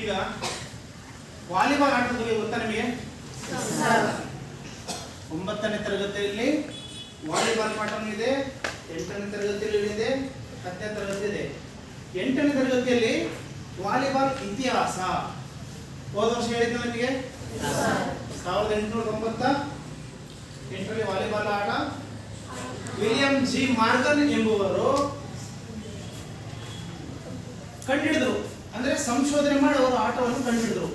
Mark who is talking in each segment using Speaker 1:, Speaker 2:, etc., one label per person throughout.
Speaker 1: ಈಗ ವಾಲಿಬಾಲ್ ಆಟದ ಬಗ್ಗೆ ಗೊತ್ತಾ ನಿಮಗೆ? ಒಂಬತ್ತನೇ ತರಗತಿಯಲ್ಲಿ ವಾಲಿಬಾಲ್ ಪಾಠನೂ ಇದೆ, ಎಂಟನೇ ತರಗತಿಯಲ್ಲಿ ಇದೆ ಹತ್ತನೇ ತರಗತಿ ಇದೆ. ಎಂಟನೇ ತರಗತಿಯಲ್ಲಿ ವಾಲಿಬಾಲ್ ಇತಿಹಾಸ. ಹೋದ ವರ್ಷ ಹೇಳಿದ್ದೆ ನಿಮಗೆ? ಸಾವಿರದ ಎಂಟುನೂರ ತೊಂಬತ್ತ ಎಂಟರಲ್ಲಿ ವಾಲಿಬಾಲ್ ಆಟ. ವಿಲಿಯಂ ಜಿ ಮಾರ್ಗನ್ ಎಂಬುವರು ಕಂಡುಹಿಡಿದ್ರು ಅಂದ್ರೆ ಸಂಶೋಧನೆ ಮಾಡಿ ಅವರು ಆಟವನ್ನು ಕಂಡುಹಿಡಿದ್ರು.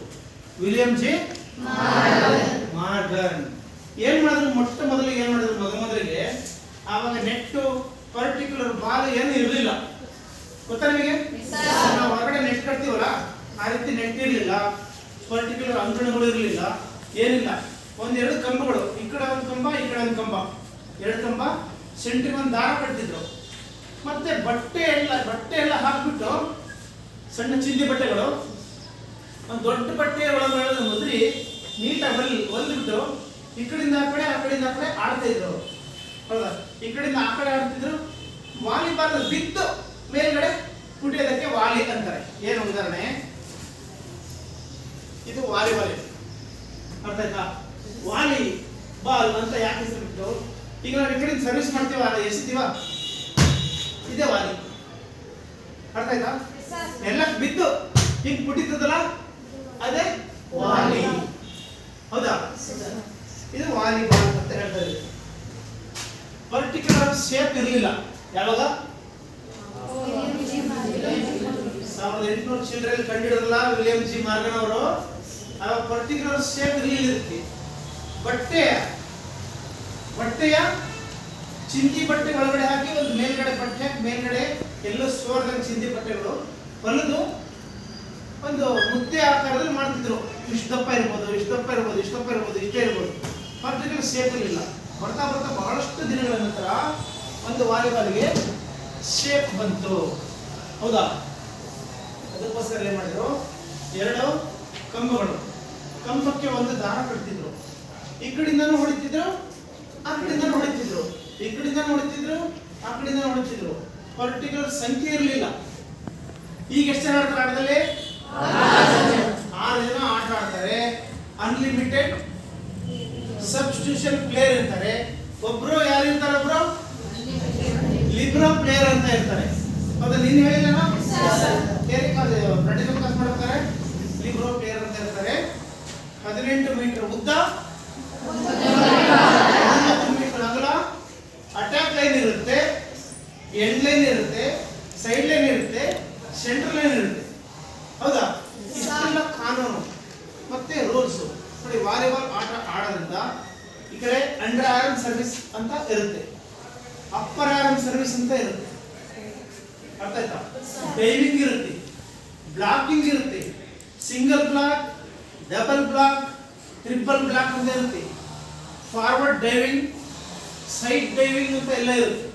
Speaker 1: William G. ಮಾರ್ಗನ್. ಏನ್ ಮಾಡಿದ್ರು? ಮೊಟ್ಟ ಮೊದಲಿಗೆ ಏನ್ ಮಾಡಿದ್ರು? ಮೊದ ಮೊದಲಿಗೆ ಆವಾಗ ನೆಟ್ಟು ಪರ್ಟಿಕ್ಯುಲರ್ ಬಾಲ್ ಏನು ಇರಲಿಲ್ಲ. ಗೊತ್ತಾ ನಿಮಗೆ? ನಾವು ಹೊರಗಡೆ ನೆಟ್ ಕಟ್ತೀವಲ್ಲ, ಆ ರೀತಿ ನೆಟ್ ಇರಲಿಲ್ಲ. ಪರ್ಟಿಕ್ಯುಲರ್ ಅಂಕಣಗಳು ಇರಲಿಲ್ಲ. ಏನಿಲ್ಲ. ಒಂದೆರಡು ಕಂಬಗಳು. ಈ ಕಡೆ ಒಂದು ಕಂಬ, ಈ ಕಡೆ ಒಂದು ಕಂಬ. ಎರಡು ಕಂಬ ಸೆಂಟ್ರಿಗೆ ಒಂದು ದಾರ ಕಟ್ತಿದ್ರು. ಮತ್ತೆ ಬಟ್ಟೆ ಎಲ್ಲ ಬಟ್ಟೆ ಎಲ್ಲ ಹಾಕ್ಬಿಟ್ಟು ಸಣ್ಣ ಚಿಂದಿ ಬಟ್ಟೆಗಳು. ಒಂದು ದೊಡ್ಡ ಬಟ್ಟೆ ಒಳಗಡೆ ಮುದ್ರಿ ನೀಟಾಗಿ ಬರಲಿ. ಹೊಲ್ದ್ಬಿಟ್ಟು ಈ ಕಡೆಯಿಂದ ಆ ಕಡೆ, ಆ ಕಡೆಯಿಂದ ಆ ಕಡೆ ಆಡ್ತಾ ಇದ್ರು. ಹೌದಾ? ಈ ಕಡೆಯಿಂದ ಆ ಕಡೆ ಆಡ್ತಿದ್ರು. ವಾಲಿಬಾಲ್ ಬಿದ್ದು ಮೇಲ್ಗಡೆ ಕುಟಿಯೋದಕ್ಕೆ ವಾಲಿ ಅಂತಾರೆ. ಏನು ಉದಾಹರಣೆ? ಇದು ವಾಲಿಬಾಲ್ ಅರ್ಥ ಆಯ್ತಾ? ವಾಲಿ ಬಾಲ್ ಅಂತ ಯಾಕೆ ಹೆಸರು ಬಿಟ್ಟು ಈಗ ನಾವು ಈ ಕಡೆಯಿಂದ ಸರ್ವಿಸ್ ಮಾಡ್ತೀವ ಎಸಿತೀವ? ಇದೇ ವಾಲಿ. ಅರ್ಥ ಆಯ್ತಾ? ಎಲ್ಲ ಬಿದ್ದು ಹಿಂಗ್ ಪುಟ್ಟಿತ್ತದಲ್ಲ ಅದೇ ವಾಲಿ. ಹೌದಾ? ಇದು ವಾಲಿಬಾಲ್ ಅಂತ ಹೇಳ್ತಾರೆ. ಪರ್ಟಿಕ್ಯುಲರ್ ಶೇಪ್ ಇರಲಿಲ್ಲ. ಯಾವಾಗ? ಸಾವಿರದ ಎಂಟುನೂರ ಚಿಲ್ಲರೆಯಲ್ಲಿ ಕಂಡಿಡಿದ್ರಲ್ಲ ವಿಲಿಯಂ ಜಿ ಮಾರ್ಗನ್ ಅವರು? ಆವಾಗ ಪರ್ಟಿಕ್ಯುಲರ್ ಶೇಪ್ ಇರಲಿಲ್ಲ ಬಟ್ಟೆಯ ಬಟ್ಟೆಯ ಚಿಂದಿ ಬಟ್ಟೆ ಒಳಗಡೆ ಹಾಕಿ ಒಂದು ಮೇಲ್ಗಡೆ ಬಟ್ಟೆ ಹಾಕಿ ಮೇಲ್ಗಡೆ ಎಲ್ಲೋ ಸೋರ್ದಂಗೆ ಚಿಂದಿ ಬಟ್ಟೆಗಳು. ಹೊಲಿದು ಒಂದು ಮುದ್ದೆ ಆಕಾರದಲ್ಲಿ ಮಾಡ್ತಿದ್ರು. ಇಷ್ಟು ದಪ್ಪ ಇರ್ಬೋದು ಇಷ್ಟು ದಪ್ಪ ಇರ್ಬೋದು ಇಷ್ಟು ದಪ್ಪ ಇರ್ಬೋದು, ಇಷ್ಟೇ ಇರ್ಬೋದು. ಪರ್ಟಿಕ್ಯುಲರ್ ಶೇಪ್ ಇರಲಿಲ್ಲ ಬರ್ತಾ ಬರ್ತಾ ಬಹಳಷ್ಟು ದಿನಗಳ ನಂತರ ಒಂದು ವಾಲಿಬಾಲ್ಗೆ ಶೇಪ್ ಬಂತು. ಹೌದಾ? ಅದಕ್ಕೋಸ್ಕರ ಏನು ಮಾಡಿದ್ರು? ಎರಡು ಕಂಬಗಳು. ಕಂಬಕ್ಕೆ ಒಂದು ದಾರ ಕಟ್ತಿದ್ರು. ಈ ಕಡೆಯಿಂದನೂ ಹೊಡಿತಿದ್ರು, ಆ ಕಡೆಯಿಂದನೂ ಹೊಡಿತಿದ್ರು. ಈ ಕಡೆಯಿಂದ ಹೊಡಿತಿದ್ರು, ಆ ಕಡೆಯಿಂದ ಹೊಡಿತಿದ್ರು. ಪರ್ಟಿಕ್ಯುಲರ್ ಸಂಖ್ಯೆ ಇರಲಿಲ್ಲ. ಈಗ ಎಷ್ಟು ಜನ ಆಡ್ತಾರೆ ಆಟದಲ್ಲಿ? ಆರು ಜನ ಆಟ ಆಡ್ತಾರೆ. ಅನ್ಲಿಮಿಟೆಡ್ ಸಬ್ಸ್ಟಿಟ್ಯೂಷನ್ ಪ್ಲೇಯರ್ ಇರ್ತಾರೆ. ಒಬ್ರು ಯಾರು ಇರ್ತಾರೆ ಒಬ್ರು? ಲಿಬ್ರೋ ಪ್ಲೇಯರ್ ಅಂತ ಇರ್ತಾರೆ. ಹೌದಾ, ನೀನ್ ಹೇಳಿಲ್ಲ ಪ್ರಾಕ್ಟಿಕಲ್ ಕ್ಲಾಸ್ ಮಾಡ್ತಾರೆ. ಲಿಬ್ರೋ ಪ್ಲೇಯರ್ ಅಂತ ಇರ್ತಾರೆ. ಹದಿನೆಂಟು ಮೀಟರ್ ಉದ್ದ. ಮೀಟರ್ ಅಗಲ. ಅಟ್ಯಾಕ್ ಲೈನ್ ಇರುತ್ತೆ. ಎಂಡ್ ಲೈನ್ ಇರುತ್ತೆ. ಸೈಡ್ ಲೈನ್ ಇರುತ್ತೆ. ಸೆಂಟರ್ ಲೈನ್ ಇರುತ್ತೆ. ಹೌದಾ? ಇಷ್ಟೆಲ್ಲ ಕಾನೂನು ಮತ್ತೆ ರೂಲ್ಸ್ ನೋಡಿ ವಾಲಿಬಾಲ್ ಆಟ ಆಡೋದ್ರಿಂದ ಈ ಕಡೆ ಅಂಡರ್ ಆರ್ಮ್ ಸರ್ವಿಸ್ ಅಂತ ಇರುತ್ತೆ. ಅಪ್ಪರ್ ಆರ್ಮ್ ಸರ್ವಿಸ್ ಅಂತ ಇರುತ್ತೆ. ಅರ್ಥ ಆಯ್ತಾ? ಡೈವಿಂಗ್ ಇರುತ್ತೆ. ಬ್ಲಾಕಿಂಗ್ ಇರುತ್ತೆ. Single block double block triple block ಅಂತ ಇರುತ್ತೆ. ಫಾರ್ವರ್ಡ್ ಡೈವಿಂಗ್ ಸೈಡ್ ಡೈವಿಂಗ್ ಅಂತ ಎಲ್ಲ ಇರುತ್ತೆ.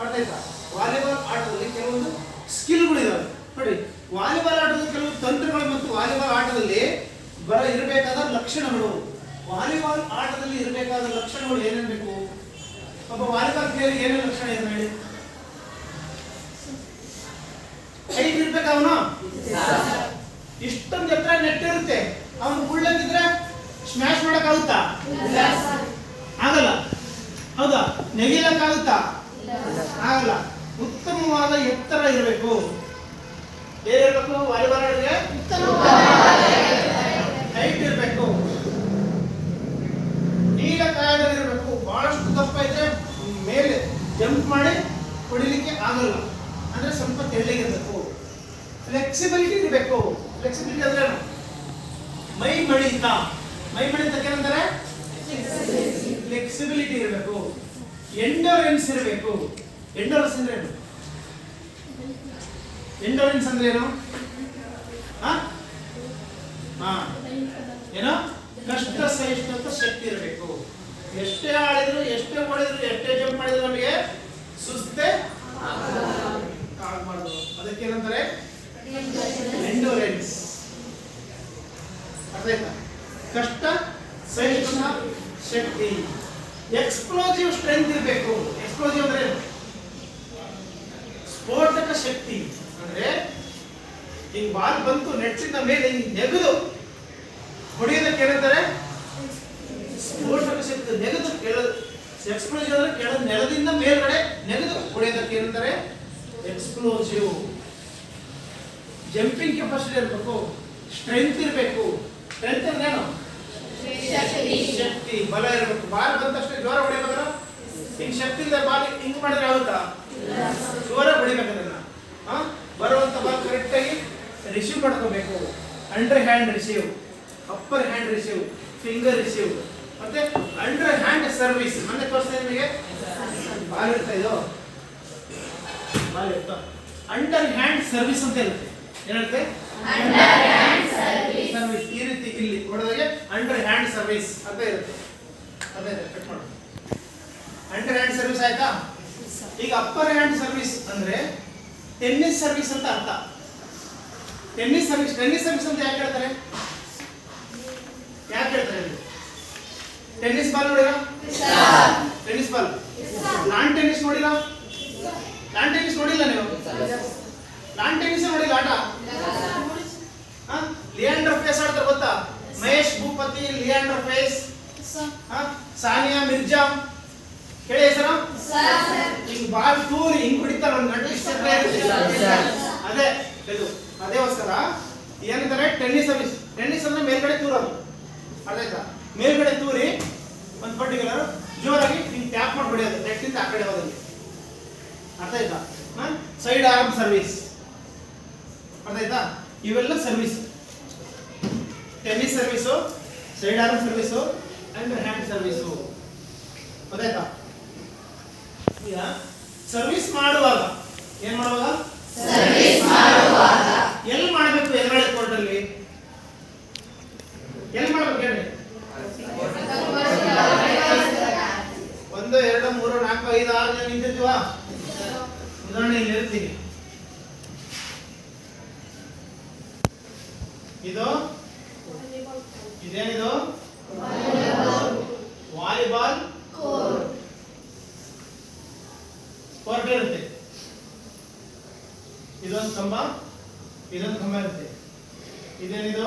Speaker 1: ಅರ್ಥ ಆಯ್ತಾ? ವಾಲಿಬಾಲ್ ಆಟದಲ್ಲಿ ಕೆಲವೊಂದು ಸ್ಕಿಲ್ಗಳು ಇದಾವೆ ನೋಡಿ ವಾಲಿಬಾಲ್ ಆಟದ ಕೆಲವು ತಂತ್ರಗಳು ಮತ್ತು ವಾಲಿಬಾಲ್ ಆಟದಲ್ಲಿ ಬರ ಇರಬೇಕಾದ ಲಕ್ಷಣಗಳು. ವಾಲಿಬಾಲ್ ಆಟದಲ್ಲಿ ಇರಬೇಕಾದ ಲಕ್ಷಣಗಳು ಏನೇನು ಬೇಕು? ಒಬ್ಬ ವಾಲಿಬಾಲ್ ಪ್ಲೇಯರ್ ಏನೇನು ಲಕ್ಷಣ ಏನು ಹೇಳಿ? ಹೈಟ್ ಇರ್ಬೇಕು ಅವನು? ಇಷ್ಟೊಂದು ಎತ್ತರ ನೆಟ್ ಇರುತ್ತೆ. ಅವನು ಕುಳ್ಳಂಗಿದ್ರೆ ಸ್ಮ್ಯಾಶ್ ಮಾಡಕ್ಕಾಗುತ್ತಾ? ಆಗಲ್ಲ. ಹೌದಾ? ನೆಗಿಲಕ್ಕಾಗುತ್ತಾ? ಆಗಲ್ಲ. ಉತ್ತಮವಾದ ಎತ್ತರ ಇರಬೇಕು. ಏನಿರ್ಬೇಕು ವಾಲಿಬಾಲ್ ಆಡಿದ್ರೆ ಹೈಟ್ ಇರಬೇಕು. ನೀಲ ಕಾಯದಲ್ಲಿರಬೇಕು ಬಹಳಷ್ಟು ದಪ್ಪ ಇದ್ರೆ ಮೇಲೆ ಜಂಪ್ ಮಾಡಿ ಹೊಡಿಲಿಕ್ಕೆ ಆಗಲ್ಲ. ಅಂದ್ರೆ ಸ್ವಲ್ಪ ಇರಬೇಕು. ಫ್ಲೆಕ್ಸಿಬಿಲಿಟಿ ಇರಬೇಕು. ಫ್ಲೆಕ್ಸಿಬಿಲಿಟಿ ಅಂದ್ರೆ? ಮೈ ಮಣಿತ ಮೈ ಮಣಿತ ಏನಂತಾರೆ? ಫ್ಲೆಕ್ಸಿಬಿಲಿಟಿ ಇರಬೇಕು. ಎಂಡೋರೆನ್ಸ್ ಇರಬೇಕು. ಎಂಡೋರೆನ್ಸ್ ಅಂದ್ರೆ ಎಂಡೋರೆನ್ಸ್ ಅಂದ್ರೆ ಏನು? ಏನೋ? ಕಷ್ಟ ಸಹಿಷ್ಣುತ ಶಕ್ತಿ ಇರಬೇಕು. ಎಷ್ಟೇ ಆಡಿದ್ರು, ಎಷ್ಟೇ ಮಾಡಿದ್ರು ಎಷ್ಟೇ ಜಂಪ್ ಮಾಡಿದ್ರು ನಮಗೆ ಸುಸ್ತೆ ಆಗಬಾರ್ದು ಅದಕ್ಕೇನಂತಾರೆ? ಎಂಡೋರೆನ್ಸ್ ಆಯ್ತಾ ಕಷ್ಟ ಸಹಿಷ್ಣ ಶಕ್ತಿ. ಎಕ್ಸ್ಪ್ಲೋಸಿವ್ ಸ್ಟ್ರೆಂತ್ ಇರಬೇಕು. ಎಕ್ಸ್ಪ್ಲೋಸಿವ್ ಅಂದ್ರೆ? ಸ್ಫೋಟಕ ಶಕ್ತಿ. ಅಂದ್ರೆ ಹಿಂಗ್ ಬಾಲ್ ಬಂತು ನೆಟ್ಸಿನ ಮೇಲೆ ಹಿಂಗ್ ನೆಗೆದು ಹೊಡೆಯೋದಕ್ಕೆ ಏನಂತಾರೆ ನೆಗದು ನೆಗೆದು ಕೆಳದು ಎಕ್ಸ್ಪ್ಲೋಸಿವ್ ಅಂದ್ರೆ ಕೆಳ ನೆಲದಿಂದ ಮೇಲ್ಗಡೆ ನೆಗೆದು ಹೊಡೆಯೋದಕ್ಕೆ ಏನಂತಾರೆ ಎಕ್ಸ್ಪ್ಲೋಸಿವ್ ಜಂಪಿಂಗ್ ಕೆಪಾಸಿಟಿ ಇರಬೇಕು ಸ್ಟ್ರೆಂತ್ ಇರಬೇಕು. ಸ್ಟ್ರೆಂತ್ ಅಂದ್ರೆ ಏನು? ಶಕ್ತಿ ಬಲ ಇರಬೇಕು. ಬಾಲ್ ಬಂದ ತಕ್ಷಣ ಜೋರ ಹೊಡಿಬೇಕಲ್ಲ ಹಿಂಗ್ ಶಕ್ತಿ ಇಲ್ಲದೆ ಬಾಲ್ ಹಿಂಗ್ ಮಾಡಿದ್ರೆ ಆಗುತ್ತಾ? ಜೋರ ಹೊಡಿಬೇಕು ಬರುವಂತ ಬಾಲ್ ಕರೆಕ್ಟ್ ಆಗಿ ರಿಸೀವ್ ಮಾಡ್ಕೋಬೇಕು. Under hand receive upper hand receive finger receive ಮತ್ತೆ ಅಂಡರ್ ಹ್ಯಾಂಡ್ ಸರ್ವಿಸ್ ಮೊನ್ನೆ ತೋರಿಸ್ತಾ ನಿಮಗೆ? ಬಾಲ್ ಇರ್ತಾ ಇದು? ಬಾಲ್ ಇರ್ತಾ ಅಂಡರ್ ಹ್ಯಾಂಡ್ ಸರ್ವಿಸ್ ಅಂತ ಇರುತ್ತೆ. ಏನಿರುತ್ತೆ ಸರ್ವಿಸ್ ಈ ರೀತಿ ಇಲ್ಲಿ ಹೊಡೆದಾಗೆ ಅಂಡರ್ ಹ್ಯಾಂಡ್ ಸರ್ವಿಸ್ ಅಂತ ಇರುತ್ತೆ. ಅದೇ ಕಟ್ ಮಾಡು ಅಂಡರ್ ಹ್ಯಾಂಡ್ ಸರ್ವಿಸ್ ಆಯ್ತಾ? ಈಗ upper hand service tennis service ಅಂತ ಅರ್ಥ. ಟೆನ್ನಿಸ್ ಸರ್ವಿಸ್ ಟೆನ್ನಿಸ್ ಸರ್ವಿಸ್ ಅಂತ ಯಾಕೆ ಹೇಳ್ತಾರೆ? ಯಾಕೆ ಹೇಳ್ತಾರೆ? ಟೆನ್ನಿಸ್ ಬಾಲ್ ನೋಡಿರ? ಟೆನ್ನಿಸ್ ಬಾಲ್ ಲಾನ್ ಟೆನ್ನಿಸ್ ನೋಡಿಲ್ಲ ಲಾನ್ ಟೆನ್ನಿಸ್ ನೋಡಿಲ್ಲ ನೀವು? ಲಾನ್ ಟೆನ್ನಿಸ್ ನೋಡಿಲ್ಲ ಆಟ? ಲಿಯಾಂಡರ್ ಫೇಸ್ ಆಡ್ತಾರೆ ಗೊತ್ತಾ? ಮಹೇಶ್ ಭೂಪತಿ ಲಿಯಾಂಡರ್ ಫೇಸ್? ಸಾನಿಯಾ, ಮಿರ್ಜಾ. ಕೇಳಿ ಹೆಸರು ಹಿಂಗ್ ಬಾಲ್ ತೂರಿ ಹಿಂಗ್ ಕುಡಿತಾರ ಒಂದ್ ಗಂಟೆ ಇಷ್ಟ ಅದೇ ಇದು ಅದೇಗೋಸ್ಕರ ಏನಂತಾರೆ ಟೆನ್ನಿಸ್ ಸರ್ವಿಸ್ ಟೆನ್ನಿಸ್ ಅಂದ್ರೆ ಮೇಲ್ಗಡೆ ತೂರೋದು. ಅರ್ಥ ಆಯ್ತಾ? ಮೇಲ್ಗಡೆ ತೂರಿ ಒಂದು ಪರ್ಟಿಕ್ಯುಲರ್ ಜೋರಾಗಿ ಹಿಂಗ್ ಟ್ಯಾಪ್ ಮಾಡಿ ಹೊಡೆಯೋದು ನೆಟ್ಟಿಂದ ಆ ಕಡೆ ಹೋದಲ್ಲಿ ಅರ್ಥ ಆಯ್ತಾ? ಸೈಡ್ ಆರ್ಮ್ ಸರ್ವಿಸ್ ಅರ್ಥ ಆಯ್ತಾ? ಇವೆಲ್ಲ service tennis service side arm service and hand service ಗೊತ್ತಾಯ್ತಾ ಈಗ ಸರ್ವಿಸ್ ಮಾಡುವಾಗ. ಏನ್ ಮಾಡುವಾಗ? ಎಲ್ಲಿ ಮಾಡಬೇಕು ಎದುರಾಳಿ ಕೋರ್ಟಲ್ಲಿ ಎಲ್ಲಿ ಮಾಡ್ಬೇಕು ಹೇಳಿ? ಒಂದು ಎರಡು ಮೂರು ನಾಲ್ಕು ಐದು ಆರು ಜನ ನಿಂತಿರ್ತೀವ? ಉದಾಹರಣೆ ಇಲ್ಲಿ ಇರ್ತೀವಿ ಇದು? ಇದೇನಿದು? ವಾಲಿಬಾಲ್ ಕೋರ್ಟ್ ಇರುತ್ತೆ ಇದೊಂದು ಕಂಬ ಇದೊಂದು ಕಂಬ ಇರುತ್ತೆ. ಇದೇನಿದು?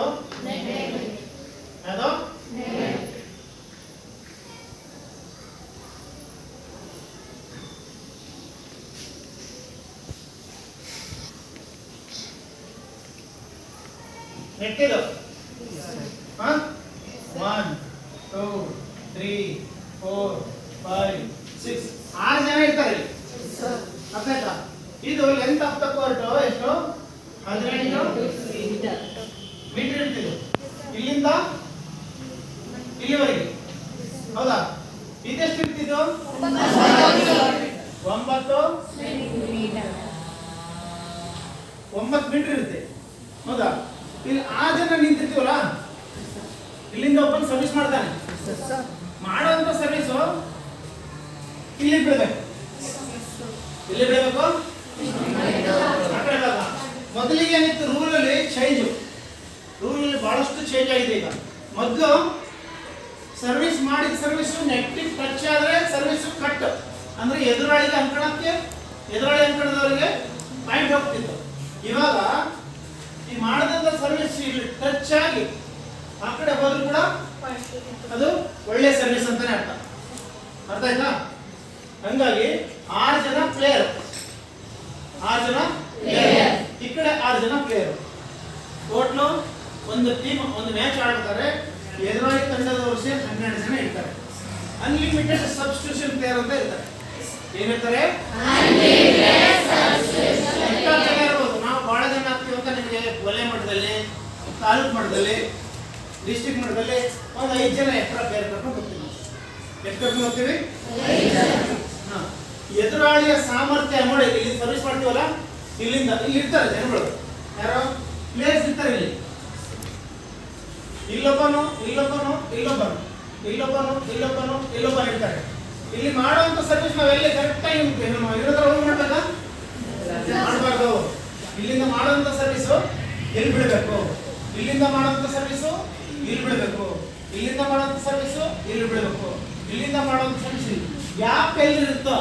Speaker 1: ಯಾವುದು ನೆಟ್ಟಿದು ಹಾ one two three four five six ಆರು ಜನ ಇರ್ತಾರೆ ಇಲ್ಲಿ ಅರ್ಥ ಆಯ್ತಾ ಇದು ಲೆಂತ್ ಆಫ್ ದ ಕೋರ್ಟ್ ಎಷ್ಟು ಹದಿನೆಂಟು ಮೀಟರ್ ಇರ್ತಿದ್ದು ಇಲ್ಲಿಂದ ಇಲ್ಲಿವರೆಗೆ ಹೌದಾ ಇದೆಷ್ಟು ಇರ್ತಿದ್ದು ಒಂಬತ್ತು ಒಂಬತ್ತು ಮೀಟರ್ ಇರುತ್ತೆ ಹೌದಾ ಇಲ್ಲಿ ಆ ಜನ ನಿಂತಿರ್ತೀವಲ್ಲ ಇಲ್ಲಿಂದ ಒಬ್ಬನ್ ಸರ್ವಿಸ್ ಮಾಡ್ತಾನೆ ಮಾಡುವಂತ ಸರ್ವಿಸು ಇಲ್ಲಿ ಬಿಡ್ಬೇಕು ಇಲ್ಲಿ ಬಿಡಬೇಕು ಆ ಕಡೆ ಬೇಡ. ಮೊದಲಿಗೆ ಏನಿತ್ತು ರೂಲ್ ಅಲ್ಲಿ ಚೇಂಜ್ ಬಹಳಷ್ಟು ಚೇಂಜ್ ಆಗಿದೆ ಈಗ. ಮೊದಲು ಸರ್ವಿಸ್ ಮಾಡಿದ ಸರ್ವಿಸ್ ನೆಟ್ಟಿಗೆ ಟಚ್ ಆದರೆ ಸರ್ವಿಸ್ ಕಟ್ ಅಂದ್ರೆ ಎದುರಾಳಿಗೆ ಅಂಕಣಕ್ಕೆ, ಎದುರಾಳಿ ಅಂಕಣದವರಿಗೆ ಪಾಯಿಂಟ್ ಹೋಗ್ತಿತ್ತು. ಇವಾಗ ಈ ಮಾಡಿದಂಥ ಸರ್ವಿಸ್ ಇಲ್ಲಿ ಟಚ್ ಆಗಿ ಆ ಕಡೆ ಹೋದ್ರು ಕೂಡ ಅದು ಒಳ್ಳೆ ಸರ್ವಿಸ್ ಅಂತಾನೆ ಅರ್ಥ. ಅರ್ಥ ಆಯ್ತಾ? ಹಂಗಾಗಿ ಆರು ಜನ ಪ್ಲೇಯರ್ ಆರು ಜನ ಪ್ಲೇಯರ್ ಈ ಕಡೆ ಆರು ಜನ ಪ್ಲೇಯರ್ ಟೋಟ್ಲು ಒಂದು ಟೀಮ್ ಒಂದು ಮ್ಯಾಚ್ ಆಡ್ತಾರೆ ಎದುರಾಳಿ ತಂಡದವರು ಸೇರಿ ಹನ್ನೆರಡು ಜನ ಇರ್ತಾರೆ. ಅನ್ಲಿಮಿಟೆಡ್ ಸಬ್ಸ್ಟಿಟ್ಯೂಷನ್ ಪ್ಲೇಯರ್ ಅಂತ ಇರ್ತಾರೆ. ಏನಿರ್ತಾರೆ ಎಷ್ಟೋ ಜನ ಇರ್ಬೋದು. ನಾವು ಬಹಳ ಜನ ಆಗ್ತೀವಿ ಅಂತ ನಿಮಗೆ ವಲಯ ಮಟ್ಟದಲ್ಲಿ ತಾಲೂಕು ಮಟ್ಟದಲ್ಲಿ ಡಿಸ್ಟ್ರಿಕ್ಟ್ ಮಟ್ಟದಲ್ಲಿ ಒಂದು ಐದು ಜನ ಎಕ್ಸ್ಟ್ರಾ ಪ್ಲೇಯರ್ ಕರ್ಕೊಂಡು ಹೋಗ್ತೀವಿ. ಎಷ್ಟು ಕರ್ಕೊಂಡು ಹೋಗ್ತೀವಿ ಹಾ. ಎದುರಾಳಿಯ ಸಾಮರ್ಥ್ಯ ನೋಡಿ ಇಲ್ಲಿ ಸರ್ವಿಸ್ ಮಾಡ್ತೀವಲ್ಲ ಇಲ್ಲಿಂದ ಇಲ್ಲಿ ಇರ್ತಾರೆ ಜನಗಳು. ಯಾರೋ? ಪ್ಲೇಯರ್ಸ್ ಇರ್ತಾರೆ ಇಲ್ಲಿ. ಇಲ್ಲೊಬ್ಬನು ಇಲ್ಲೊಬ್ಬನು ಇಲ್ಲೊಬ್ಬನು. ಇಲ್ಲೊಬ್ಬನು ಇಲ್ಲೊಬ್ಬನು ಇಲ್ಲೊಬ್ಬನು ಇರ್ತಾರೆ. ಇಲ್ಲಿ ಮಾಡುವಂತ ಸರ್ವಿಸ್ ನಾವೆಲ್ಲಿ ಕರೆಕ್ಟ್ ಟೈಮ್ ಇರೋದ್ರ ಹೋಗಿ ಮಾಡ್ಬೇಕಾ? ಮಾಡಬಾರ್ದು. ಇಲ್ಲಿಂದ ಮಾಡುವಂತ ಸರ್ವಿಸ್ ಎಲ್ಲಿ ಬಿಡಬೇಕು? ಇಲ್ಲಿಂದ ಮಾಡುವಂತ ಸರ್ವಿಸ್ ಇಲ್ಲಿ ಬಿಡಬೇಕು. ಇಲ್ಲಿಂದ ಮಾಡುವಂತ ಸರ್ವಿಸ್ ಇಲ್ಲಿ ಬಿಡಬೇಕು. ಇಲ್ಲಿಂದ ಮಾಡುವಂತ ಸರ್ವಿಸ್ ಯಾವ ಎಲ್ಲಿ ಇರುತ್ತೋ,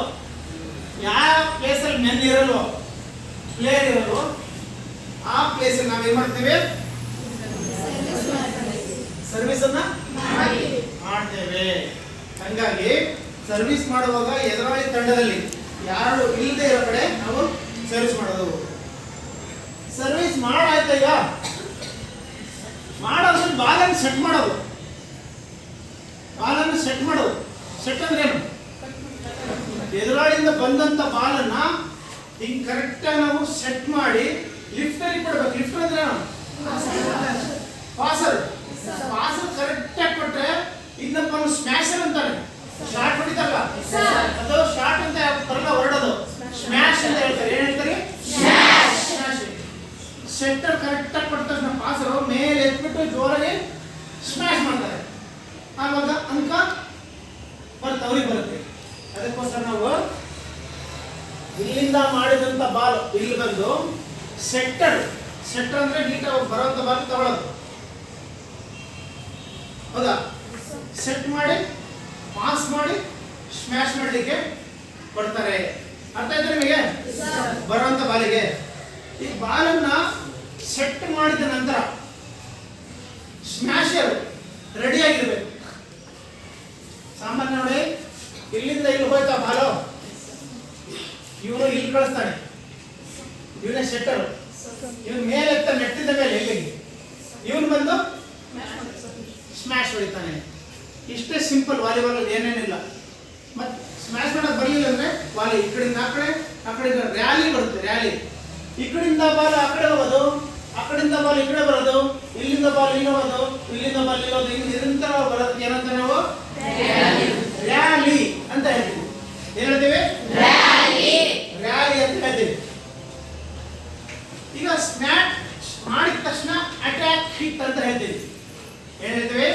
Speaker 1: ಯಾವ ಪ್ಲೇಸಲ್ಲಿ ಮೆನ್ ಇರಲ್ವೋ ಪ್ಲೇಯರ್ ಇರಲ್ವೋ, ಆ ಪ್ಲೇಸಲ್ಲಿ ನಾವೇನ್ ಮಾಡ್ತೀವಿ? ಸರ್ವಿಸ್ ಅನ್ನ ಮಾಡ್ತೇವೆ. ಹಂಗಾಗಿ ಸರ್ವಿಸ್ ಮಾಡುವಾಗ ಎದುರಾಳಿ ತಂಡದಲ್ಲಿ ಯಾರು ಇಲ್ಲದೆ ಇರೋ ಕಡೆ ನಾವು ಸರ್ವಿಸ್ ಮಾಡೋದು. ಸರ್ವಿಸ್ ಮಾಡಾಯ್ತಾ ಈಗ? ಮಾಡೋದ್ರೆ ಬಾಲನ್ನು ಸೆಟ್ ಮಾಡೋದು. ಬಾಲನ್ನು ಸೆಟ್ ಮಾಡೋದು. ಸೆಟ್ ಅಂದ್ರೆ ಏನು? ಎದುರಾಳಿಯಿಂದ ಬಂದಂತ ಬಾಲನ್ನ ಹಿಂಗ್ ಕರೆಕ್ಟ್ ನಾವು ಸೆಟ್ ಮಾಡಿ ಲಿಫ್ಟ್ ಅಲ್ಲಿ ಕೊಡ್ಬೇಕು. ಲಿಫ್ಟ್ ಅಂದ್ರೆ ಪಾಸರ್ ಪಾಸರ್ ಕರೆಕ್ಟ್ ಆಗಿ ಕೊಟ್ರೆ ಇನ್ನೊಬ್ಬ ಸ್ಮ್ಯಾಶರ್ ಅಂತಾರೆ ಶಾರ್ಟ್ ಹೊಡಿತಾರಲ್ಲ? ಅದು ಶಾರ್ಟ್ ಅಂತ ಬರಲ್ಲ ಹೊರಡೋದು? ಸ್ಮ್ಯಾಶ್ ಅಂತ ಹೇಳ್ತಾರೆ. ಏನ್ ಹೇಳ್ತಾರೆ? ಸೆಂಟರ್ ಕರೆಕ್ಟ್ ಆಗಿ ಕೊಟ್ಟ ತಕ್ಷಣ ಪಾಸರು ಮೇಲೆ ಎತ್ಬಿಟ್ಟು ಜೋರಾಗಿ ಸ್ಮ್ಯಾಶ್ ಮಾಡ್ತಾರೆ. ಆವಾಗ ಅಂಕ ಬರುತ್ತೆ ಅವ್ರಿಗೆ ಬರುತ್ತೆ. ಅದಕ್ಕೋಸ್ಕರ ನಾವು ಇಲ್ಲಿಂದ ಮಾಡಿದಂತ ಬಾಲ್ ಇಲ್ಲಿ ಬಂದು ಸೆಟ್ಟರ್ ಸೆಟ್ಟರ್ ಅಂದ್ರೆ ನೀಟಾಗಿ ಬರೋಂಥ ಬಾಲ್ ತಗೊಳ್ಳೋದು. ಹೌದಾ? ಸೆಟ್ ಮಾಡಿ ಪಾಸ್ ಮಾಡಿ ಸ್ಮ್ಯಾಶ್ ಮಾಡಲಿಕ್ಕೆ ಕೊಡ್ತಾರೆ. ಅರ್ಥ ಆಯ್ತಾ ನಿಮಗೆ? ಬರುವಂತ ಬಾಲಿಗೆ. ಈ ಬಾಲನ್ನ ಸೆಟ್ ಮಾಡಿದ ನಂತರ ಸ್ಮ್ಯಾಶರ್ ರೆಡಿ ಆಗಿರ್ಬೇಕು. ಸಾಮಾನ್ಯ ನೋಡಿ, ಇಲ್ಲಿಂದ ಇಲ್ಲಿ ಹೋಯ್ತಾ ಬಾಲು? ಇವನು ಇಲ್ಲಿ ಕಳಿಸ್ತಾನೆ. ಇವನೇ ಶೆಟ್ಟರು ಇವನು ಮೇಲೆ ಎತ್ತ ನೆಟ್ಟಿದ ಮೇಲೆ ಎಲ್ಲಿಗೆ? ಇವನು ಬಂದು ಸ್ಮ್ಯಾಶ್ ಹೊಡಿತಾನೆ. ಇಷ್ಟೇ ಸಿಂಪಲ್ ವಾಲಿಬಾಲಲ್ಲಿ ಏನೇನಿಲ್ಲ. ಮತ್ತೆ ಸ್ಮ್ಯಾಶ್ ಮಾಡೋದು ಬರಲಿಲ್ಲ ಅಂದ್ರೆ ವಾಲಿ ಈ ಕಡೆಯಿಂದ ಆ ಕಡೆ ಆ ಕಡೆಯಿಂದ ರ್ಯಾಲಿ ಬರುತ್ತೆ ರ್ಯಾಲಿ ಈ ಕಡೆಯಿಂದ ಬಾಲ್ ಆ ಕಡೆ ಹೋಗೋದು ಆ ಕಡೆಯಿಂದ ಬಾಲ್ ಈ ಕಡೆ ಬರೋದು ಇಲ್ಲಿಂದ ಬಾಲ್ ಇಲ್ಲಿ ಹೋಗೋದು ಇಲ್ಲಿಂದ ಬಾಲ್ ಇಲ್ಲಿ ಹೋಗೋದು ಹಿಂಗೆ ನಿರಂತರ ಬರೋದು ಏನಂತ ನಾವು? ರ್ಯಾಲಿ ಅಂತ ಹೇಳ್ತೀವಿ. ಏನ್ ಹೇಳ್ತೀವಿ? ರ್ಯಾಲಿ ಅಂತ ಹೇಳ್ತೀವಿ. ಈಗ ಸ್ಮ್ಯಾಟ್ ಮಾಡಿದ ತಕ್ಷಣ ಅಟ್ಯಾಕ್ ಹಿಟ್ ಅಂತ ಹೇಳ್ತೀವಿ. ಏನು ಹೇಳ್ತೀವಿ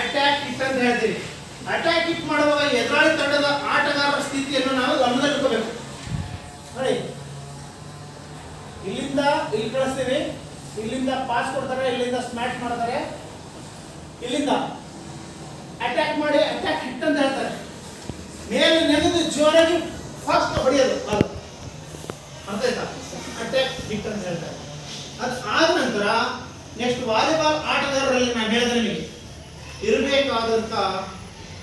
Speaker 1: ಅಟ್ಯಾಕ್ ಹಿಟ್ ಅಂತ ಹೇಳ್ತೀವಿ ಅಟ್ಯಾಕ್ ಇಟ್ ಮಾಡುವಾಗ ಎದುರಾಳಿ ತಂಡದ ಆಟಗಾರರ ಸ್ಥಿತಿಯನ್ನು ನಾವು ಗಮನದಲ್ಲಿಟ್ಕೋಬೇಕು. ಇಲ್ಲಿಂದ ಇಲ್ಲಿ ಕಳಿಸ್ತೀವಿ ಇಲ್ಲಿಂದ ಪಾಸ್ ಕೊಡ್ತಾರೆ, ಇಲ್ಲಿಂದ ಸ್ಮ್ಯಾಶ್ ಮಾಡ್ತಾರೆ. ಇಲ್ಲಿಂದ ಅಟ್ಯಾಕ್ ಮಾಡಿ ಅಟ್ಯಾಕ್ ಹಿಟ್ ಅಂತ ಹೇಳ್ತಾರೆ. ಮೇಲೆ ನೆಗೆದು ಜೋರಾಗಿ ಫಸ್ಟ್ ಹೊಡೆಯೋದು, ಅದು. ಅರ್ಥ ಆಯ್ತಾ ಅಟ್ಯಾಕ್ ಹಿಟ್ ಅಂತ ಹೇಳ್ತಾರೆ. ಅದು ಆದ ನಂತರ ನೆಕ್ಸ್ಟ್ ವಾಲಿಬಾಲ್ ಆಟಗಾರರಲ್ಲಿ ನಾನು ಹೇಳಿದ್ರೆ ನಿಮಗೆ, ಇರಬೇಕಾದಂತ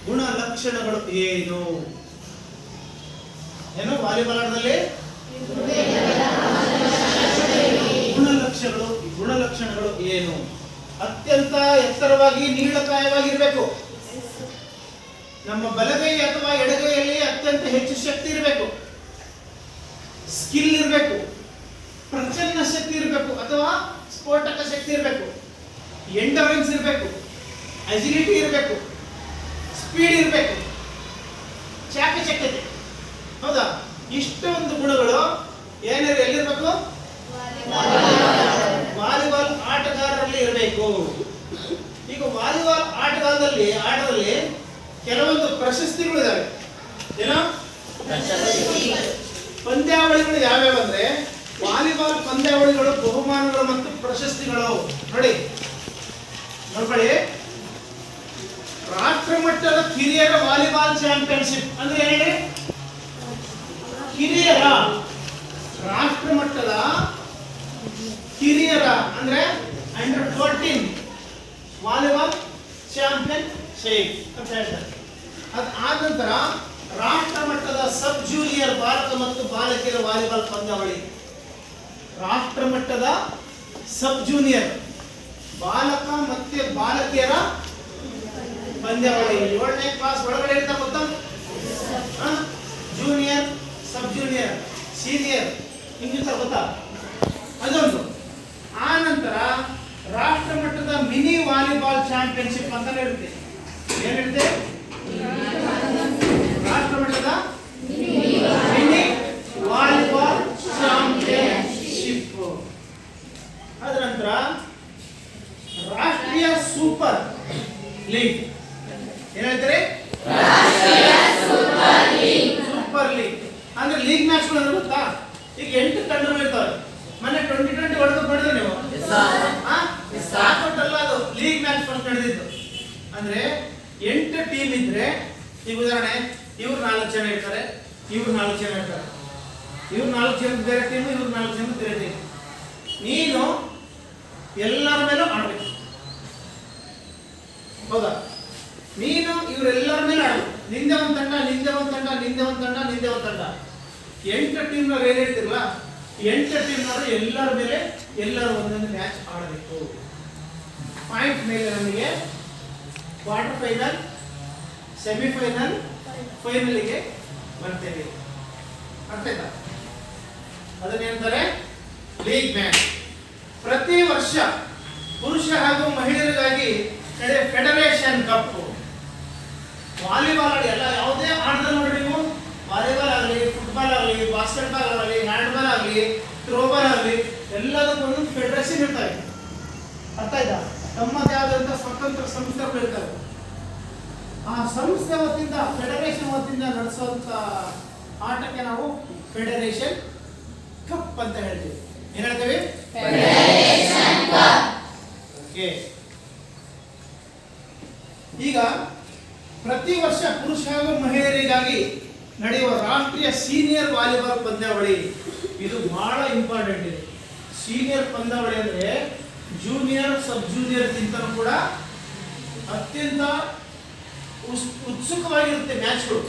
Speaker 1: ಗುಣ ಲಕ್ಷಣಗಳು ಏನು? ಏನು? ವಾಲಿಬಾಲ್ ಆಟದಲ್ಲಿ ಗುಣಲಕ್ಷಣಗಳು ಗುಣಲಕ್ಷಣಗಳು ಏನು? ಅತ್ಯಂತ ಎತ್ತರವಾಗಿ, ನೀಳಕಾಯವಾಗಿರ್ಬೇಕು. ನಮ್ಮ ಬಲಗೈ ಅಥವಾ ಎಡಗೈಯಲ್ಲಿ ಅತ್ಯಂತ ಹೆಚ್ಚು ಶಕ್ತಿ ಇರಬೇಕು. ಸ್ಕಿಲ್ ಇರಬೇಕು. ಪ್ರಚನ್ನ ಶಕ್ತಿ ಇರಬೇಕು ಅಥವಾ ಸ್ಫೋಟಕ ಶಕ್ತಿ ಇರಬೇಕು. ಎಂಡರೆನ್ಸ್ ಇರಬೇಕು. ಅಜಿಲಿಟಿ ಇರಬೇಕು. ಸ್ಪೀಡ್ ಇರಬೇಕು. ಚಾಕಚಕ್ಯತೆ ಹೌದಾ? ಇಷ್ಟೊಂದು ಗುಣಗಳು ಏನಿರ ಎಲ್ಲಿರ್ಬೇಕು? ವಾಲಿಬಾಲ್ ಆಟಗಾರರಲ್ಲಿ ಇರಬೇಕು. ಈಗ ವಾಲಿಬಾಲ್ ಆಟಗಾರದಲ್ಲಿ ಆಟದಲ್ಲಿ ಕೆಲವೊಂದು ಪ್ರಶಸ್ತಿಗಳು ಇದಾವೆ. ಏನೋ? ಪಂದ್ಯಾವಳಿಗಳು ಯಾವ್ಯಾವ ಅಂದ್ರೆ ವಾಲಿಬಾಲ್ ಪಂದ್ಯಾವಳಿಗಳು, ಬಹುಮಾನಗಳು ಮತ್ತು ಪ್ರಶಸ್ತಿಗಳು. ನೋಡಿ. ನೋಡ್ಕೊಳ್ಳಿ. ರಾಷ್ಟ್ರ ಮಟ್ಟದ ಕಿರಿಯರ ವಾಲಿಬಾಲ್ ಚಾಂಪಿಯನ್ಶಿಪ್ ಅಂದ್ರೆ ಹೇಳಿ ಕಿರಿಯರ. ರಾಷ್ಟ್ರ ಮಟ್ಟದ ಕಿರಿಯರ ಅಂದ್ರೆ under fourteen volleyball championship ಅಂತ ಹೇಳ್ತಾರೆ. ಅದು ಆದ ನಂತರ ರಾಷ್ಟ್ರ ಮಟ್ಟದ ಸಬ್ ಜೂನಿಯರ್ ಭಾರತ ಮತ್ತು ಬಾಲಕಿಯರ ವಾಲಿಬಾಲ್ ಪಂದ್ಯಾವಳಿ. ರಾಷ್ಟ್ರ ಮಟ್ಟದ ಸಬ್ ಜೂನಿಯರ್, ಬಾಲಕ ಮತ್ತೆ ಬಾಲಕಿಯರ ಪಂದ್ಯಾವಳಿ ಏಳನೇ ಕ್ಲಾಸ್ ಒಳಗಡೆ ಇರ್ತಾ ಗೊತ್ತಾ? ಜೂನಿಯರ್ ಸಬ್ ಜೂನಿಯರ್ ಸೀನಿಯರ್ ಹಿಂಗಿರ್ತಾರೆ ಗೊತ್ತಾ? ಅದೊಂದು. ಆ ನಂತರ ರಾಷ್ಟ್ರ ಮಟ್ಟದ ಮಿನಿ ವಾಲಿಬಾಲ್ ಚಾಂಪಿಯನ್ಶಿಪ್ ಅಂತ ಇರುತ್ತೆ ಏನಿರುತ್ತೆ ರಾಷ್ಟ್ರ ಮಟ್ಟದ ಮಿನಿ ವಾಲಿಬಾಲ್ ಚಾಂಪಿಯನ್ಶಿಪ್. ಅದ ನಂತರ ರಾಷ್ಟ್ರೀಯ ಸೂಪರ್ ಲೀಗ್. ಏನ್ ಹೇಳ್ತಾರೆ? ಸೂಪರ್ ಲೀಗ್ ಅಂದ್ರೆ ಲೀಗ್ ಮ್ಯಾಚ್ಗಳು ಅಂದ್ರೆ ಗೊತ್ತಾ? ಈಗ ಎಂಟು ತಂಡಗಳು ಇರ್ತಾವೆ. ಮೊನ್ನೆ ಟ್ವೆಂಟಿ ಟ್ವೆಂಟಿ ಹೊಡೆದು ನೋಡಿದ್ರೆ ನೀವು? ಆ? ಸಾಕುಂಟಲ್ಲ ಅದು ಲೀಗ್ ಮ್ಯಾಚ್ ಫಸ್ಟ್ ನಡೆದಿದ್ದು. ಅಂದ್ರೆ ಎಂಟು ಟೀಮ್ ಇದ್ರೆ ಈಗ ಉದಾಹರಣೆ ಇವ್ರು ನಾಲ್ಕು ಜನ ಇರ್ತಾರೆ ಇವ್ರು ನಾಲ್ಕು ಜನ ಇರ್ತಾರೆ. ಇವ್ರು ನಾಲ್ಕು ಜನ ಬೇರೆ ಟೀಮ್ ಇವ್ರು ನಾಲ್ಕು ಜನ ಬೇರೆ ಟೀಮ್ ನೀನು ಎಲ್ಲರ ಮೇಲೂ ಆಡ್ಬೇಕು. ಹೌದಾ? ನೀನು ಇವರೆಲ್ಲರ ಮೇಲೆ ಆಡು ನಿಂದೆ ಒಂದು ತಂಡ, ನಿಂದೆ ಒಂದು ತಂಡ, ನಿಂದೆ ಒಂದು ತಂಡ, ನಿಂದೆ ಒಂದು ತಂಡ. ಎಂಟು ಟೀಮ್ನವ್ರು ಏನ್ ಹೇಳ್ತಿರಲ್ಲ ಎಂಟು ಟೀಮ್ನವರು ಎಲ್ಲರ ಮೇಲೆ ಎಲ್ಲರೂ ಒಂದೊಂದು ಮ್ಯಾಚ್ ಆಡಬೇಕು. ಪಾಯಿಂಟ್ ಮೇಲೆ ನಮಗೆ ಕ್ವಾರ್ಟರ್ ಫೈನಲ್ ಸೆಮಿಫೈನಲ್ ಫೈನಲ್ಗೆ ಬರ್ತೇವೆ. ಅರ್ಥ ಆಯ್ತಾ ಅದನ್ನೇಂತಾರೆ ಲೀಗ್ ಮ್ಯಾಚ್ ಪ್ರತಿ ವರ್ಷ ಪುರುಷ ಹಾಗೂ ಮಹಿಳೆಯರಿಗಾಗಿ ಫೆಡರೇಷನ್ ಕಪ್ ವಾಲಿಬಾಲ್ ಆಡಿ ಎಲ್ಲ ಯಾವುದೇ ಆಟದಲ್ಲಿ ನೋಡಿ ನೀವು ವಾಲಿಬಾಲ್ ಆಗಲಿ ಫುಟ್ಬಾಲ್ ಆಗಲಿ ಬಾಸ್ಕೆಟ್ಬಾಲ್ ಆಗಲಿ ಹ್ಯಾಂಡ್ಬಾಲ್ ಆಗಲಿ ಥ್ರೋಬಾಲ್ ಆಗಲಿ ಎಲ್ಲದಕ್ಕೂ ಒಂದು ಫೆಡರೇಷನ್ ಇರ್ತಾರೆ. ಅರ್ಥ ಆಯ್ತಾ? ತಮ್ಮದೇ ಆದಂಥ ಸ್ವತಂತ್ರ ಸಂಸ್ಥೆಗಳು ಇರ್ತವೆ ಆ ಸಂಸ್ಥೆ ವತಿಯಿಂದ ಫೆಡರೇಷನ್ ವತಿಯಿಂದ ನಡೆಸುವಂತ ಆಟಕ್ಕೆ ನಾವು ಫೆಡರೇಷನ್ ಕಪ್ ಅಂತ ಹೇಳ್ತೀವಿ. ಏನ್ ಹೇಳ್ತೀವಿ? ಓಕೆ ಈಗ ಪ್ರತಿ ವರ್ಷ ಪುರುಷ ಹಾಗೂ ಮಹಿಳೆಯರಿಗಾಗಿ ನಡೆಯುವ ರಾಷ್ಟ್ರೀಯ ಸೀನಿಯರ್ ವಾಲಿಬಾಲ್ ಪಂದ್ಯಾವಳಿ. ಇದು ಬಹಳ ಇಂಪಾರ್ಟೆಂಟ್ ಇದೆ. ಸೀನಿಯರ್ ಪಂದ್ಯಾವಳಿ ಅಂದರೆ ಜೂನಿಯರ್ ಸಬ್ ಜೂನಿಯರ್ ಗಿಂತನೂ ಕೂಡ ಅತ್ಯಂತ ಉಸ್- ಉತ್ಸುಕವಾಗಿರುತ್ತೆ ಮ್ಯಾಚ್ಗಳು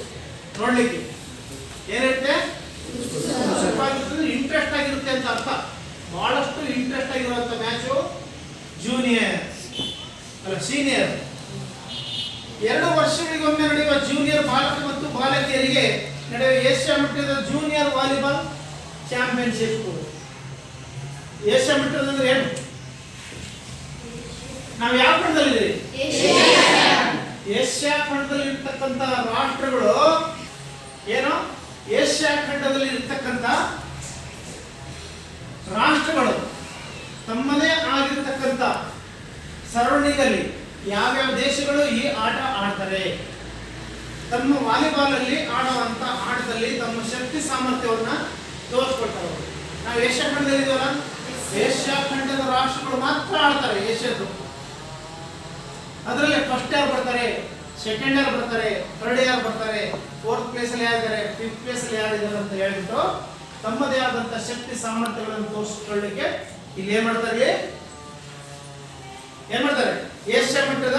Speaker 1: ನೋಡಲಿಕ್ಕೆ. ಏನಿರುತ್ತೆ ಉತ್ಸುಕವಾಗಿರುತ್ತೆ ಇಂಟ್ರೆಸ್ಟ್ ಆಗಿರುತ್ತೆ ಅಂತ ಅರ್ಥ. ಬಹಳಷ್ಟು ಇಂಟ್ರೆಸ್ಟ್ ಆಗಿರುವಂಥ ಮ್ಯಾಚು ಜೂನಿಯರ್ ಅಲ್ಲ ಸೀನಿಯರ್ ಎರಡು ವರ್ಷಗಳಿಗೊಮ್ಮೆ ನಡೆಯುವ ಜೂನಿಯರ್ ಬಾಲಕ ಮತ್ತು ಬಾಲಕಿಯರಿಗೆ ನಡೆಯುವ ಏಷ್ಯಾ ಮಟ್ಟದ ಜೂನಿಯರ್ ವಾಲಿಬಾಲ್ ಚಾಂಪಿಯನ್ಶಿಪ್ ಏಷ್ಯಾ ಮಟ್ಟದ ಅಂದ್ರೆ ಏನು? ನಾವು ಯಾವ ಖಂಡದಲ್ಲಿದ್ದೀವಿ ಏಷ್ಯಾ ಖಂಡದಲ್ಲಿ ಇರ್ತಕ್ಕಂತ ರಾಷ್ಟ್ರಗಳು ಏನು? ಏಷ್ಯಾ ಖಂಡದಲ್ಲಿ ಇರ್ತಕ್ಕಂತ ರಾಷ್ಟ್ರಗಳು. ತಮ್ಮದೇ ಆಗಿರ್ತಕ್ಕಂಥ ಸರೌಂಡಿಂಗ್ ಯಾವ್ಯಾವ ದೇಶಗಳು ಈ ಆಟ ಆಡ್ತಾರೆ ತಮ್ಮ ವಾಲಿಬಾಲ್ ಅಲ್ಲಿ ಆಡುವಂತ ಆಟದಲ್ಲಿ ತಮ್ಮ ಶಕ್ತಿ ಸಾಮರ್ಥ್ಯವನ್ನ ತೋರಿಸ್ಕೊಡ್ತಾರೆ. ನಾವು ಏಷ್ಯಾ ಖಂಡದಲ್ಲಿ ಇದೀವಲ್ಲ? ಏಷ್ಯಾ ಖಂಡದ ರಾಷ್ಟ್ರಗಳು ಮಾತ್ರ ಆಡ್ತಾರೆ ಏಷ್ಯಾದ್ದು. ಅದರಲ್ಲಿ ಫಸ್ಟ್ ಯಾರು ಬರ್ತಾರೆ? ಸೆಕೆಂಡ್ ಯಾರು ಬರ್ತಾರೆ? ಥರ್ಡ್ ಯಾರು ಬರ್ತಾರೆ? ಫೋರ್ತ್ ಪ್ಲೇಸ್ ಅಲ್ಲಿ ಯಾರಿದ್ದಾರೆ? ಫಿಫ್ತ್ ಪ್ಲೇಸ್ ಅಲ್ಲಿ ಯಾರಿದ್ದಾರೆ ಅಂತ ಹೇಳ್ಬಿಟ್ಟು ತಮ್ಮದೇ ಆದಂತ ಶಕ್ತಿ ಸಾಮರ್ಥ್ಯಗಳನ್ನು ತೋರಿಸ್ಕೊಳ್ಳಿಕ್ಕೆ ಇಲ್ಲಿ ಏನ್ ಮಾಡ್ತಾರೆ? ಏನ್ ಮಾಡ್ತಾರೆ? ಏಷ್ಯಾ ಮಟ್ಟದ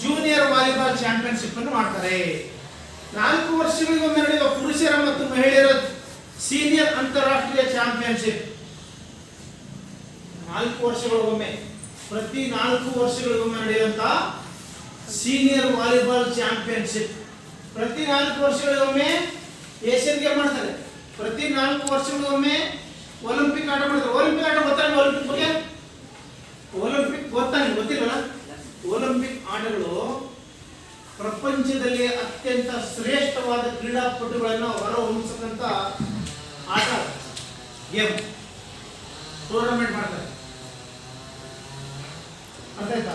Speaker 1: ಜೂನಿಯರ್ ವಾಲಿಬಾಲ್ ಚಾಂಪಿಯನ್ಶಿಪ್ ಅನ್ನು ಮಾಡ್ತಾರೆ. ನಾಲ್ಕು ವರ್ಷಗಳಿಗೊಮ್ಮೆ ನಡೆಯುವ ಪುರುಷರ ಮತ್ತು ಮಹಿಳೆಯರ ಸೀನಿಯರ್ ಅಂತಾರಾಷ್ಟ್ರೀಯ ಚಾಂಪಿಯನ್ಶಿಪ್ ನಾಲ್ಕು ವರ್ಷಗಳಿಗೊಮ್ಮೆ, ಪ್ರತಿ ನಾಲ್ಕು ವರ್ಷಗಳಿಗೊಮ್ಮೆ ನಡೆಯುವಂತ ಸೀನಿಯರ್ ವಾಲಿಬಾಲ್ ಚಾಂಪಿಯನ್ಶಿಪ್ ಪ್ರತಿ ನಾಲ್ಕು ವರ್ಷಗಳಿಗೊಮ್ಮೆ ಏಷ್ಯನ್ ಗೇಮ್ ಮಾಡ್ತಾರೆ. ಪ್ರತಿ ನಾಲ್ಕು ವರ್ಷಗಳಿಗೊಮ್ಮೆ ಒಲಿಂಪಿಕ್ ಆಟ ಮಾಡ್ತಾರೆ. ಒಲಿಂಪಿಕ್ ಆಟ ಗೊತ್ತಾಗ ಒಲಿಂಪಿಕ್ ಬಗ್ಗೆ? ಒಲಿಂಪಿಕ್ ಗೊತ್ತಾಗ ಗೊತ್ತಿಲ್ಲ ಒಲಿಂಪಿಕ್ ಆಟಗಳು ಪ್ರಪಂಚದಲ್ಲಿ ಅತ್ಯಂತ ಶ್ರೇಷ್ಠವಾದ ಕ್ರೀಡಾಪಟುಗಳನ್ನು ಹೊರಹೊಮ್ಮಿಸತಕ್ಕಂಥ ಆಟ ಗೇಮ್. ಟೂರ್ನಮೆಂಟ್ ಮಾಡ್ತಾರೆ. ಅರ್ಥ ಆಯ್ತಾ?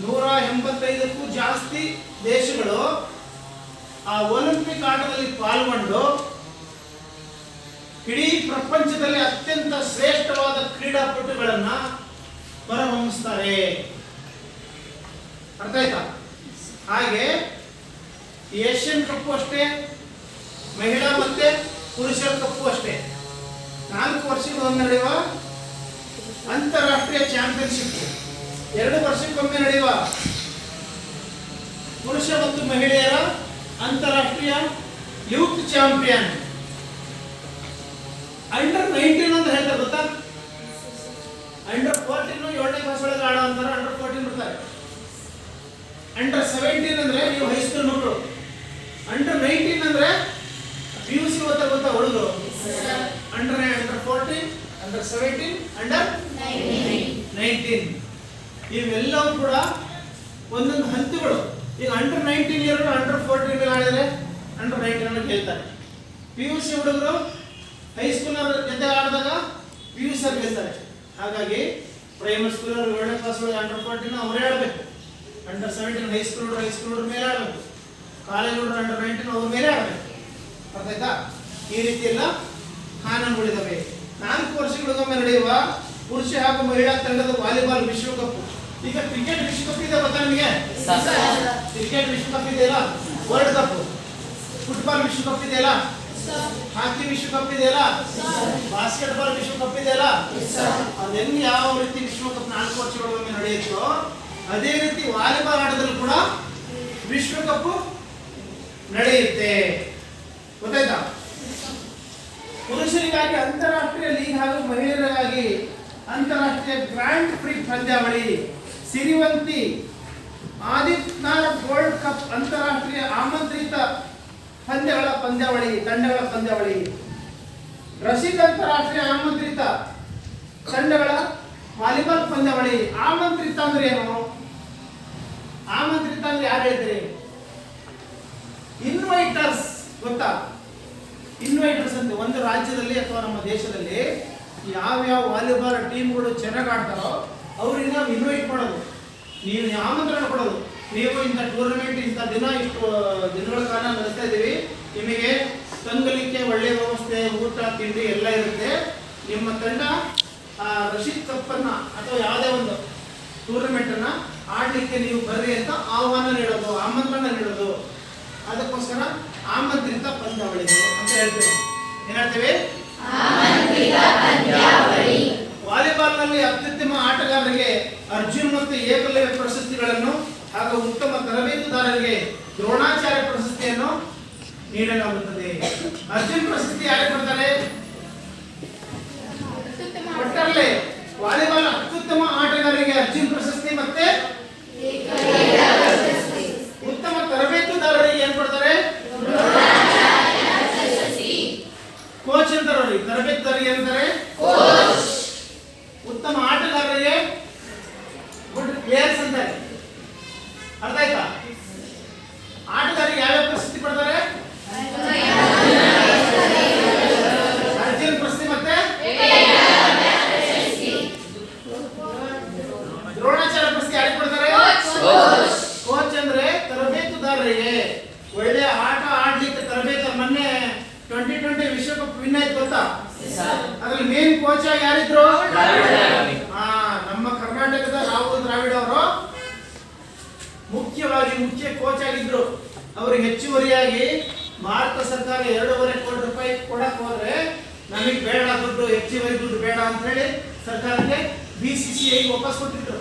Speaker 1: ನೂರ ಎಂಬತ್ತೈದಕ್ಕೂ ಜಾಸ್ತಿ ದೇಶಗಳು ಆ ಒಲಿಂಪಿಕ್ ಆಟದಲ್ಲಿ ಪಾಲ್ಗೊಂಡು ಇಡೀ ಪ್ರಪಂಚದಲ್ಲಿ ಅತ್ಯಂತ ಶ್ರೇಷ್ಠವಾದ ಕ್ರೀಡಾಪಟುಗಳನ್ನ ಹೊರಹೊಮ್ಮಿಸ್ತಾರೆ ಅರ್ಥ ಆಯ್ತಾ? ಹಾಗೆ ಏಷ್ಯನ್ ಕಪ್ಪು ಅಷ್ಟೇ, ಮಹಿಳಾ ಮತ್ತೆ ಪುರುಷರ ಕಪ್ಪು ಅಷ್ಟೇ. ನಾಲ್ಕು ವರ್ಷಕ್ಕೊಮ್ಮೆ ನಡೆಯುವ ಅಂತಾರಾಷ್ಟ್ರೀಯ ಚಾಂಪಿಯನ್ಶಿಪ್. ಎರಡು ವರ್ಷಕ್ಕೊಮ್ಮೆ ನಡೆಯುವ ಪುರುಷ ಮತ್ತು ಮಹಿಳೆಯರ ಅಂತಾರಾಷ್ಟ್ರೀಯ ಯೂತ್ ಚಾಂಪಿಯನ್. ಆಡೋ ಅಂತಾರೆ ಅಂಡರ್ ಫೋರ್ಟೀನ್ ಬಿಡ್ತಾರೆ. ಅಂಡರ್ ಸೆವೆಂಟೀನ್ ಅಂದ್ರೆ ನೀವು ಹೈಸ್ಕೂಲ್ ಮಕ್ಕಳು. ಅಂಡರ್ ನೈನ್ಟೀನ್ ಅಂದ್ರೆ ಪಿ ಯು ಸಿ ಓದ್ತಾ ಗೊತ್ತಾ ಹುಡುಗರು under under fourteen under seventeen under nineteen ಇವೆಲ್ಲವೂ ಕೂಡ ಒಂದೊಂದು ಹಂತಗಳು. ಈಗ ಅಂಡರ್ ನೈನ್ಟೀನ್ ಇರೋರು ಅಂಡರ್ ಫೋರ್ಟೀನ್ ಮೇಲೆ ಆಡಿದ್ರೆ ಅಂಡರ್ ನೈನ್ಟೀನ್ ಅನ್ನೋ ಗೆಲ್ತಾರೆ ಪಿ ಯು ಸಿ ಹುಡುಗರು ಹೈಸ್ಕೂಲ್ ಜೊತೆ ಆಡಿದಾಗ ಪಿ ಯು ಸಿ ಗೆಲ್ತಾರೆ ಹಾಗಾಗಿ ಪ್ರೈಮರಿ ಸ್ಕೂಲ್ ಏಳನೇ ಕ್ಲಾಸ್ ಒಳಗೆ ಅಂಡರ್ ಫೋರ್ಟೀನ್ ಅವರೇ ಆಡಬೇಕು. ಅಂಡರ್ ಸೆವೆಂಟೀನ್ ಹೈಸ್ಕೂಲ್ ಹುಡುಗರು ಹೈಸ್ಕೂಲ್ ಹುಡುಗರ ಮೇಲೆ ಆಡಬೇಕು. ಕಾಲೇಜ್ ಹುಡುಗರು ಅಂಡರ್ ನೈನ್ಟೀನ್ ಅವ್ರ ಮೇಲೆ ಆಡಬೇಕು. ಅರ್ಥ ಆಯ್ತಾ? ಈ ರೀತಿ ಎಲ್ಲ ಕಾನೂನುಗಳಿದಾವೆ. ನಾಲ್ಕು ವರ್ಷಗಳಿಗೊಮ್ಮೆ ನಡೆಯುವ ಪುರುಷ ಹಾಗೂ ಮಹಿಳಾ ತಂಡದ ವಾಲಿಬಾಲ್ ವಿಶ್ವಕಪ್. ಈಗ ಕ್ರಿಕೆಟ್ ವಿಶ್ವಕಪ್ ಇದೆ ಗೊತ್ತಾ ನಿಮಗೆ? ಕ್ರಿಕೆಟ್ ವಿಶ್ವಕಪ್ ಇದೆಯಲ್ಲ? ವರ್ಲ್ಡ್ ಕಪ್ ಫುಟ್ಬಾಲ್ ವಿಶ್ವಕಪ್ ಇದೆಯಲ್ಲ? ಹಾಕಿ ವಿಶ್ವಕಪ್ ಇದೆಯಲ್ಲ? ಬಾಸ್ಕೆಟ್ಬಾಲ್ ವಿಶ್ವಕಪ್ ಇದೆಯಲ್ಲ? ಅದೆಂಗ್ ಯಾವ ರೀತಿ ವಿಶ್ವಕಪ್ ನಾಲ್ಕು ವರ್ಷಗಳೊಮ್ಮೆ ನಡೆಯುತ್ತೋ, ಅದೇ ರೀತಿ ವಾಲಿಬಾಲ್ ಆಟದಲ್ಲೂ ಕೂಡ ವಿಶ್ವಕಪ್ ನಡೆಯುತ್ತೆ. ಗೊತ್ತಾಯ್ತಾ? ಪುರುಷರಿಗಾಗಿ ಅಂತಾರಾಷ್ಟ್ರೀಯ ಲೀಗ್ ಹಾಗೂ ಮಹಿಳೆಯರಿಗಾಗಿ ಅಂತಾರಾಷ್ಟ್ರೀಯ ಗ್ರ್ಯಾಂಡ್ ಪ್ರಿ ಪಂದ್ಯಾವಳಿ. ಸಿರಿವಂತಿ ಆದಿತ್ಯನಾಥ್ ಗೋಲ್ಡ್ ಕಪ್ ಅಂತಾರಾಷ್ಟ್ರೀಯ ಆಮಂತ್ರಿತ ಪಂದ್ಯಗಳ ಪಂದ್ಯಾವಳಿ, ತಂಡಗಳ ಪಂದ್ಯಾವಳಿ. ರಶೀದ್ ಅಂತಾರಾಷ್ಟ್ರೀಯ ಆಮಂತ್ರಿತ ತಂಡಗಳ ವಾಲಿಬಾಲ್ ಪಂದ್ಯಾವಳಿ. ಆಮಂತ್ರಿತ ಅಂದ್ರೆ ಏನು? ಆಮಂತ್ರಿತ ಅಂದ್ರೆ ಯಾರು ಹೇಳಿದ್ರಿ ಇನ್ವೈಟರ್ಸ್ ಗೊತ್ತಾ? ಇನ್ವೈಟರ್ಸ್ ಅಂತ ಒಂದು ರಾಜ್ಯದಲ್ಲಿ ಅಥವಾ ನಮ್ಮ ದೇಶದಲ್ಲಿ ಯಾವ್ಯಾವ ವಾಲಿಬಾಲ್ ಟೀಮ್ಗಳು ಚೆನ್ನಾಗಿ ಆಡ್ತಾರೋ ಅವ್ರಿಗೆ ನಾವು ಇನ್ವೈಟ್ ಮಾಡೋದು. ನೀವು ಆಮಂತ್ರಣ ಕೊಡೋದು? ನೀವು ಇಂಥ ಟೂರ್ನಮೆಂಟ್ ಇಂಥ ದಿನ ಇಷ್ಟು ದಿನಗಳ ಕಾಲ ನಡೆಸ್ತಾ ಇದ್ದೀವಿ. ನಿಮಗೆ ತಂಗಲಿಕ್ಕೆ ಒಳ್ಳೆಯ ವ್ಯವಸ್ಥೆ ಊಟ ತಿಂಡಿ ಎಲ್ಲ ಇರುತ್ತೆ. ನಿಮ್ಮ ತಂಡ ರಶೀದ್ ಕಪ್ಪನ್ನ ಅಥವಾ ಯಾವುದೇ ಒಂದು ಟೂರ್ನಮೆಂಟ್ ಅನ್ನ ಆಡ್ಲಿಕ್ಕೆ ನೀವು ಬರ್ರಿ ಅಂತ ಆಹ್ವಾನ ನೀಡೋದು ಆಮಂತ್ರಣ ನೀಡೋದು. ಅದಕ್ಕೋಸ್ಕರ ಆಮಂತ್ರಿತ ಪಂದ್ಯಾವಳಿಗಳು ಅಂತ ಹೇಳ್ತೀವಿ. ಏನ್ ಹೇಳ್ತೀವಿ? ವಾಲಿಬಾಲ್ನಲ್ಲಿ ಅತ್ಯುತ್ತಮ ಆಟಗಾರರಿಗೆ ಅರ್ಜುನ್ ಮತ್ತು ಏಕಲವ್ಯ ಪ್ರಶಸ್ತಿಗಳನ್ನು ಹಾಗೂ ಉತ್ತಮ ತರಬೇತುದಾರರಿಗೆ ದ್ರೋಣಾಚಾರ್ಯ ಪ್ರಶಸ್ತಿಯನ್ನು ನೀಡಲಾಗುತ್ತದೆ. ಅರ್ಜುನ್ ಪ್ರಶಸ್ತಿ ಯಾರಿಗೆ ಕೊಡ್ತಾರೆ? ಒಟ್ಟಲ್ಲಿ ವಾಲಿಬಾಲ್ ಅತ್ಯುತ್ತಮ ಆಟಗಾರರಿಗೆ ಅರ್ಜುನ್ ಪ್ರಶಸ್ತಿ ಮತ್ತೆ ಉತ್ತಮ ತರಬೇತುದಾರರಿಗೆ ಏನ್ ಕೊಡ್ತಾರೆ ಕೋಚ್ ಅಂತಾರೆ ಅವ್ರಿಗೆ ತರಬೇತುದಾರರಿಗೆ ಅಂತಾರೆ ಉತ್ತಮ ಆಟಗಾರರಿಗೆ ಗುಡ್ ಪ್ಲೇಯರ್ಸ್ ಅಂತಾರೆ ಅರ್ಥ ಆಯ್ತಾ ಆಟಗಾರರಿಗೆ ಯಾವ್ಯಾವ ಪ್ರಶಸ್ತಿ ಕೊಡ್ತಾರೆ ಅರ್ಜುನ್ ಪ್ರಶಸ್ತಿ ಮತ್ತೆ ದ್ರೋಣಾಚಾರ್ಯ ಪ್ರಶಸ್ತಿ ಯಾರಿಗೆ ಕೊಡ್ತಾರೆ ಕೋಚ್ ಅಂದ್ರೆ ತರಬೇತುದಾರರಿಗೆ ಒಳ್ಳೆ ಆಟ ಆಡ್ಲಿಕ್ಕೆ ತರಬೇತು ಮೊನ್ನೆ ಟ್ವೆಂಟಿ ಟ್ವೆಂಟಿ ವಿಶ್ವಕಪ್ ವಿನ್ ಆಯ್ತು ಗೊತ್ತಾ ಅದ್ರಲ್ಲಿ ಮೇನ್ ಕೋಚ್ ಆಗಿ ಯಾರಿದ್ರು ಆ ನಮ್ಮ ಕರ್ನಾಟಕದ ರಾಹುಲ್ ದ್ರಾವಿಡ್ ಅವರು ಮುಖ್ಯವಾಗಿ ಮುಖ್ಯ ಕೋಚ್ ಆಗಿದ್ರು ಅವ್ರಿಗೆ ಹೆಚ್ಚುವರಿಯಾಗಿ ಭಾರತ ಸರ್ಕಾರ ಎರಡೂವರೆ ಕೋಟಿ ರೂಪಾಯಿ ಕೊಡಕ್ ಹೋದ್ರೆ ನಮಗೆ ಬೇಡ ದುಡ್ಡು, ಹೆಚ್ಚುವರಿ ದುಡ್ಡು ಬೇಡ ಅಂತ ಹೇಳಿ ಸರ್ಕಾರಕ್ಕೆ ಬಿ ಸಿ ಸಿ ಐ ವಾಪಸ್ ಕೊಟ್ಟಿದ್ರು.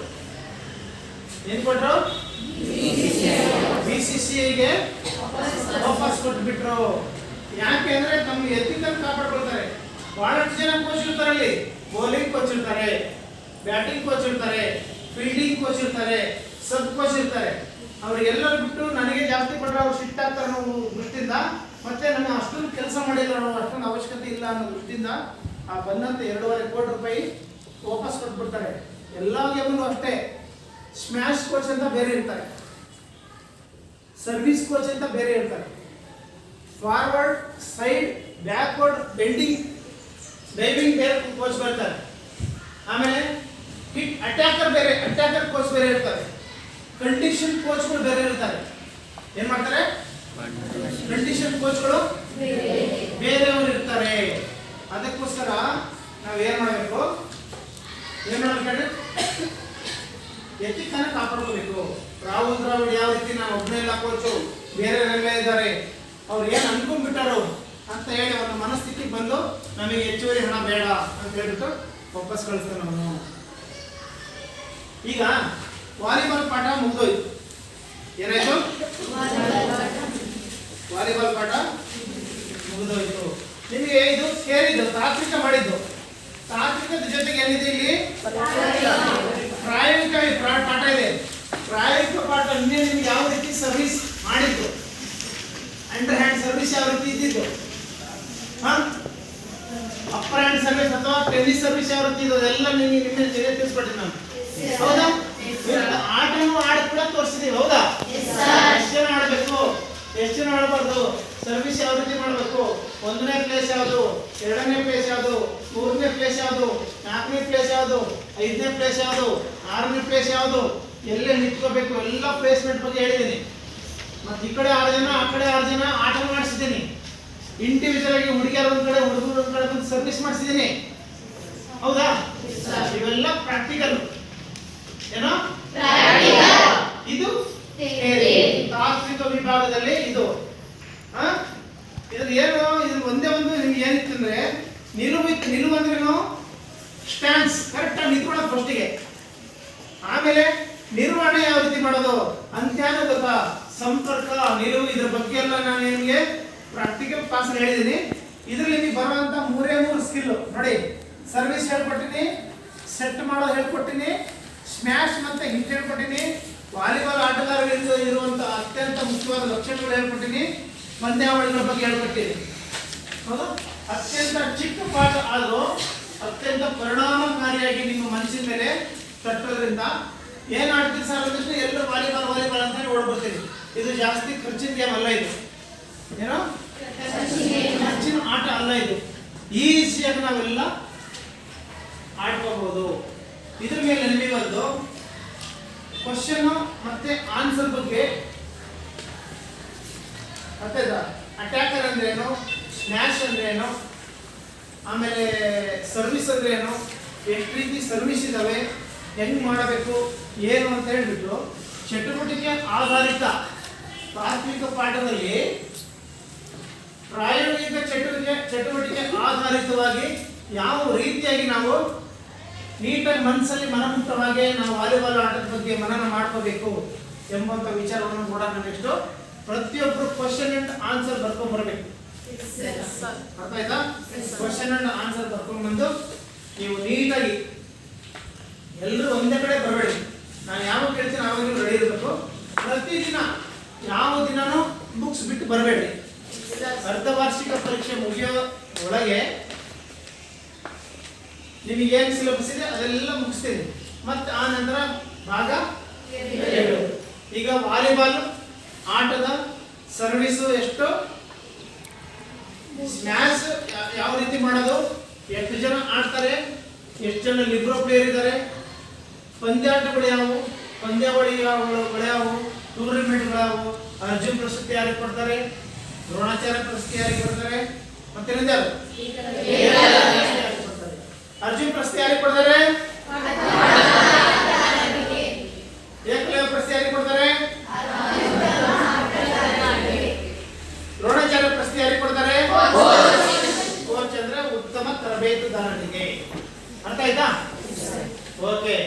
Speaker 1: ಏನ್ ಕೊಟ್ರು? ಬಿ ಸಿ ಸಿ ಐಗೆ ವಾಪಸ್ ಕೊಟ್ಬಿಟ್ರು. ಯಾಕೆ ಅಂದ್ರೆ ತಮ್ಮ ಎಥಿಕಲ್ ಕಾಪಾಡ್ಕೊಳ್ತಾರೆ. ಬಹಳಷ್ಟು ಜನ ಕೋಚ್ ಇರ್ತಾರೆ ಅಲ್ಲಿ ಬೌಲಿಂಗ್ ಕೋಚ್ ಇರ್ತಾರೆ ಬ್ಯಾಟಿಂಗ್ ಕೋಚ್ ಇರ್ತಾರೆ ಫೀಲ್ಡಿಂಗ್ ಕೋಚ್ ಇರ್ತಾರೆ ಸಬ್ ಕೋಚ್ ಇರ್ತಾರೆ. ಅವ್ರಿಗೆಲ್ಲರೂ ಬಿಟ್ಟು ನನಗೆ ಜಾಸ್ತಿ ಕೊಟ್ಟರೆ ಅವ್ರು ಸಿಟ್ಟಾಗ್ತಾರೆ ಅನ್ನೋ ದೃಷ್ಟಿಯಿಂದ ಮತ್ತೆ ನನಗೆ ಅಷ್ಟೊಂದು ಕೆಲಸ ಮಾಡಿಲ್ಲ ಅನ್ನೋ ಅಷ್ಟೊಂದು ಅವಶ್ಯಕತೆ ಇಲ್ಲ ಅನ್ನೋ ದೃಷ್ಟಿಯಿಂದ ಆ ಬಂದಂತ ಎರಡೂವರೆ ಕೋಟಿ ರೂಪಾಯಿ ವಾಪಸ್ ಕೊಟ್ಬಿಡ್ತಾರೆ. ಎಲ್ಲ ಗೇಮಲ್ಲೂ ಅಷ್ಟೇ. ಸ್ಮ್ಯಾಶ್ ಕೋಚ್ ಅಂತ ಬೇರೆ ಇರ್ತಾರೆ. ಸರ್ವಿಸ್ ಕೋಚ್ ಅಂತ ಬೇರೆ ಇರ್ತಾರೆ. Forward side backward bending diving ಬೇರೆ ಕೋಚ್ ಬರ್ತಾರೆ ಆಮೇಲೆ ಹಿಟ್ ಅಟ್ಯಾಕರ್ ಬೇರೆ ಅಟ್ಯಾಕರ್ ಕೋಚ್ ಬೇರೆ ಇರ್ತಾರೆ ಕಂಡೀಷನ್ ಕೋಚ್ಗಳು ಬೇರೆ ಇರ್ತಾರೆ ಏನ್ ಮಾಡ್ತಾರೆ? ಕಂಡೀಷನ್ ಕೋಚ್ಗಳು ಬೇರೆಯವರು ಇರ್ತಾರೆ. ಅದಕ್ಕೋಸ್ಕರ ನಾವು ಏನ್ ಮಾಡಬೇಕು? ಏನ್ ಮಾಡ್ಬೇಕು ಎತ್ತಿಕನ್ನ ಕಾಪಾಡ್ಕೋಬೇಕು. ರಾಹುಲ್ ದ್ರಾವಿಡ್ ಯಾವ ರೀತಿ ನಾನು ಒಬ್ಬನೇ ಇಲ್ಲ ಕೋಚು ಬೇರೆಯವರೆಲ್ಲ ಇದ್ದಾರೆ. ಅವ್ರು ಏನು ಅನ್ಕೊಂಡ್ಬಿಟ್ಟಾರು ಅಂತ ಹೇಳಿ ಅವ್ರ ಮನಸ್ಥಿತಿಗೆ ಬಂದು ನಮಗೆ ಹೆಚ್ಚುವರಿ ಹಣ ಬೇಡ ಅಂತ ಹೇಳ್ಬಿಟ್ಟು ವಾಪಸ್ ಕಳಿಸ್ತಾನೆ ಅವನು ಈಗ ವಾಲಿಬಾಲ್ ಪಾಠ ಮುಗ್ದೋಯ್ತು. ಏನಾಯ್ತು? ವಾಲಿಬಾಲ್ ಪಾಠ ಮುಗಿದೋಯ್ತು. ನಿಮಗೆ ಇದು ಸೇರಿದ್ದು ತಾತ್ವಿಕ ಮಾಡಿದ್ದು. ತಾತ್ವಿಕದ ಜೊತೆಗೆ ಏನಿದೆ ಇಲ್ಲಿ? ಪ್ರಾಯೋಗಿಕ ಪ್ರಾ- ಪಾಠ ಇದೆ. ಪ್ರಾಯೋಗಿಕ ಪಾಠ ನಿಮ್ಗೆ ಯಾವ ರೀತಿ ಸರ್ವಿಸ್ ಮಾಡಿದ್ದು? ಅಂಡರ್ ಹ್ಯಾಂಡ್ ಸರ್ವಿಸ್ ಯಾವ ರೀತಿ ಇದ್ದಿದ್ದು? ಅಪ್ಪರ್ ಹ್ಯಾಂಡ್ ಸರ್ವಿಸ್ ಅಥವಾ ಟೆನ್ನಿಸ್ ಸರ್ವಿಸ್ ಯಾವ ರೀತಿ ಇದೆ ಅದೆಲ್ಲ ನಿಮಗೆ ನಿನ್ನೆ ತಿಳಿ- ತಿಳಿಸ್ಕೊಟ್ಟಿದ್ದೆ ನಾನು. ಹೌದಾ ಇವತ್ತು ಆಟನೂ ಆಡ ಕೂಡ ತೋರಿಸಿದೀವಿ ಹೌದಾ ಎಷ್ಟು ಜನ ಆಡಬೇಕು ಎಷ್ಟು ಜನ ಆಡಬಾರ್ದು ಸರ್ವಿಸ್ ಯಾವ ರೀತಿ ಮಾಡಬೇಕು? ಒಂದನೇ ಪ್ಲೇಸ್ ಯಾವುದು? ಎರಡನೇ ಪ್ಲೇಸ್ ಯಾವುದು? ಮೂರನೇ ಪ್ಲೇಸ್ ಯಾವುದು? ನಾಲ್ಕನೇ ಪ್ಲೇಸ್ ಯಾವುದು? ಐದನೇ ಪ್ಲೇಸ್ ಯಾವುದು? ಆರನೇ ಪ್ಲೇಸ್ ಯಾವುದು? ಎಲ್ಲೇ ನಿಂತ್ಕೋಬೇಕು? ಎಲ್ಲ ಪ್ಲೇಸ್ಮೆಂಟ್ ಬಗ್ಗೆ ಹೇಳಿದ್ದೀನಿ. ಮತ್ತು ಈ ಕಡೆ ಆರು ಜನ ಆ ಕಡೆ ಆರು ಜನ ಆಟ ಮಾಡಿಸಿದ್ದೀನಿ. ಇಂಡಿವಿಜುವಲ್ ಆಗಿ ಹುಡುಗಿಯರ ಒಂದು ಕಡೆ ಹುಡುಗರು ಒಂದು ಕಡೆ ಬಂದು ಸರ್ವಿಸ್ ಮಾಡಿಸಿದ್ದೀನಿ. ಹೌದಾ? ಇವೆಲ್ಲ ಪ್ರಾಕ್ಟಿಕಲ್ ಏನೋ? ಇದು ತಾತ್ವಿಕ ವಿಭಾಗದಲ್ಲಿ ಇದು? ಇದ್ರ ಏನು? ಇದ್ರ ಒಂದೇ ಒಂದು ನಿಮ್ಗೆ ಏನಿತ್ತಂದ್ರೆ ನಿಲುವು ನಿಲುವು ಕರೆಕ್ಟ್ ಆಗಿ ಕರೆಕ್ಟಾಗಿ ನಿಂತ್ಕೊಳ್ಳೋದು ಫಸ್ಟಿಗೆ ಆಮೇಲೆ ನಿರ್ವಹಣೆ ಯಾವ ರೀತಿ ಮಾಡೋದು? ಅಂತ್ಯಾನುಗತ ಸಂಪರ್ಕ, ನಿಲುವು ಇದ್ರ ಬಗ್ಗೆ ಎಲ್ಲ ನಾನು ನಿಮಗೆ ಪ್ರಾಕ್ಟಿಕಲ್ ಕ್ಲಾಸ್ ಹೇಳಿದ್ದೀನಿ ಇದರಲ್ಲಿ ನಿಮಗೆ ಬರುವಂತ ಮೂರೇ ಮೂರು ಸ್ಕಿಲ್ ನೋಡಿ ಸರ್ವಿಸ್ ಹೇಳ್ಕೊಟ್ಟಿನಿ ಸೆಟ್ ಮಾಡೋದು ಹೇಳ್ಕೊಟ್ಟಿನಿ ಸ್ಮ್ಯಾಶ್ ಮತ್ತೆ ಹಿಂಟ್ ಹೇಳ್ಕೊಟ್ಟಿನಿ ವಾಲಿಬಾಲ್ ಆಟಗಾರರಿಂದ ಇರುವಂತ ಅತ್ಯಂತ ಮುಖ್ಯವಾದ ಲಕ್ಷಣಗಳು ಹೇಳ್ಕೊಟ್ಟಿನಿ. ಪಂದ್ಯಾವಳಿಗಳ ಬಗ್ಗೆ ಹೇಳ್ಕೊಟ್ಟಿನಿ. ಅತ್ಯಂತ ಚಿಕ್ಕ ಪಾಠ ಆದರೂ ಅತ್ಯಂತ ಪರಿಣಾಮಕಾರಿಯಾಗಿ ನಿಮ್ಮ ಮನಸ್ಸಿನ ಮೇಲೆ ತಟ್ಟೋದ್ರಿಂದ ಏನ್ ಆಡ್ತೀರಿ ಸರ್ ಅಂದ್ರೆ ಎಲ್ಲರೂ ವಾಲಿಬಾಲ್ ವಾಲಿಬಾಲ್ ಅಂತಾನೆ ಓಡ್ಬರ್ತೀರಿ ಇದು ಜಾಸ್ತಿ ಖರ್ಚಿನ ಗೇಮ್ ಅಲ್ಲ ಇದು. ಏನೋ? ಖರ್ಚಿನ ಆಟ ಅಲ್ಲ ಇದು. ಈಸಿಯಾಗಿ ನಾವೆಲ್ಲ ಆಡ್ಕೋಬಹುದು ಇದ್ರ ಮೇಲೆ ನಿಮಗೊಂದು ಕ್ವಶನ್ ಮತ್ತೆ ಆನ್ಸರ್ ಬಗ್ಗೆ ಅರ್ಥಾಯ್ತಾ ಅಟ್ಯಾಕರ್ ಅಂದ್ರೆ ಏನು? ಸ್ಮ್ಯಾಶ್ ಅಂದ್ರೆ ಏನು? ಆಮೇಲೆ ಸರ್ವಿಸ್ ಅಂದ್ರೆ ಏನು? ಎಷ್ಟು ರೀತಿ ಸರ್ವಿಸ್ ಇದಾವೆ? ಹೆಂಗ್ ಮಾಡಬೇಕು? ಏನು ಅಂತ ಹೇಳ್ಬಿಟ್ಟು ಚಟುವಟಿಕೆ ಆಧಾರಿತ ಪ್ರಾಥಮಿಕ ಪಾಠದಲ್ಲಿ ಪ್ರಾಯೋಗಿಕ ಚಟುವಟಿಕೆ ಚಟುವಟಿಕೆ ಆಧಾರಿತವಾಗಿ ಯಾವ ರೀತಿಯಾಗಿ ನಾವು ನೀಟಾಗಿ ಮನಸ್ಸಲ್ಲಿ ಮನಮುಕ್ತವಾಗಿ ನಾವು ವಾಲಿಬಾಲ್ ಆಟದ ಬಗ್ಗೆ ಮನನ ಮಾಡ್ಕೋಬೇಕು ಎಂಬಂತ ವಿಚಾರವನ್ನು ಕೂಡ ನೆಕ್ಸ್ಟ್ ಪ್ರತಿಯೊಬ್ಬರು ಕ್ವಶನ್ ಅಂಡ್ ಆನ್ಸರ್ ಬರ್ಕೊಂಡ್ ಬರಬೇಕು. ಕ್ವಶನ್ ಅಂಡ್ ಆನ್ಸರ್ ಬರ್ಕೊಂಡ್ ಬಂದು ನೀವು ನೀಟಾಗಿ ಎಲ್ಲರೂ ಒಂದೇ ಕಡೆ ಬರಬೇಡಿ. ನಾನು ಯಾವಾಗ ಕೇಳ್ತೀನಿ ಆವಾಗ ನೀವು ರೆಡಿ ಇರಬೇಕು. ಪ್ರತಿದಿನ ಯಾವ ದಿನನೂ ಬುಕ್ಸ್ ಬಿಟ್ಟು ಬರಬೇಡಿ. ಅರ್ಧ ವಾರ್ಷಿಕ ಪರೀಕ್ಷೆ ಮುಗಿಯೋ ಒಳಗೆ ನಿಮಗೆ ಏನು ಸಿಲೆಬಸ್ ಇದೆ? ಅದೆಲ್ಲ ಮುಗಿಸ್ತೀನಿ. ಮತ್ತೆ ಆ ನಂತರ ಭಾಗ ಎರಡು. ಈಗ ವಾಲಿಬಾಲ್ ಆಟದ ಸರ್ವಿಸ್ ಎಷ್ಟು? ಸ್ಮ್ಯಾಶ್ ಯಾವ ರೀತಿ ಮಾಡೋದು? ಎಷ್ಟು ಜನ ಆಡ್ತಾರೆ? ಎಷ್ಟು ಜನ ಲಿಬ್ರೋ ಪ್ಲೇಯರ್ ಇದ್ದಾರೆ? ಪಂದ್ಯಾಟಗಳು ಯಾವುವು? ಪಂದ್ಯಾವಳಿ ಯಾವುವು? ಟೂರ್ನಮೆಂಟ್ಗಳಾವು ಅರ್ಜುನ್ ಪ್ರಶಸ್ತಿ ಯಾರಿಗೆ ಕೊಡ್ತಾರೆ? ದ್ರೋಣಾಚಾರ್ಯ ಪ್ರಶಸ್ತಿ ಯಾರಿಗೆ ಕೊಡ್ತಾರೆ? ಮತ್ತೇನಿದೆ? ಅರ್ಜುನ್ ಪ್ರಶಸ್ತಿ ಯಾರಿಗೆ ಕೊಡ್ತಾರೆ? ಏಕಲವ್ಯ ಪ್ರಶಸ್ತಿ ಯಾರಿಗೆ ಕೊಡ್ತಾರೆ? ದ್ರೋಣಾಚಾರ್ಯ ಪ್ರಶ್ನೆ ಯಾರಿಗೆ ಕೊಡ್ತಾರೆ? ಕೋಚ್ ಅಂದ್ರೆ ಉತ್ತಮ ತರಬೇತುದಾರರಿಗೆ. ಅರ್ಥ ಆಯ್ತಾ? ಓಕೆ.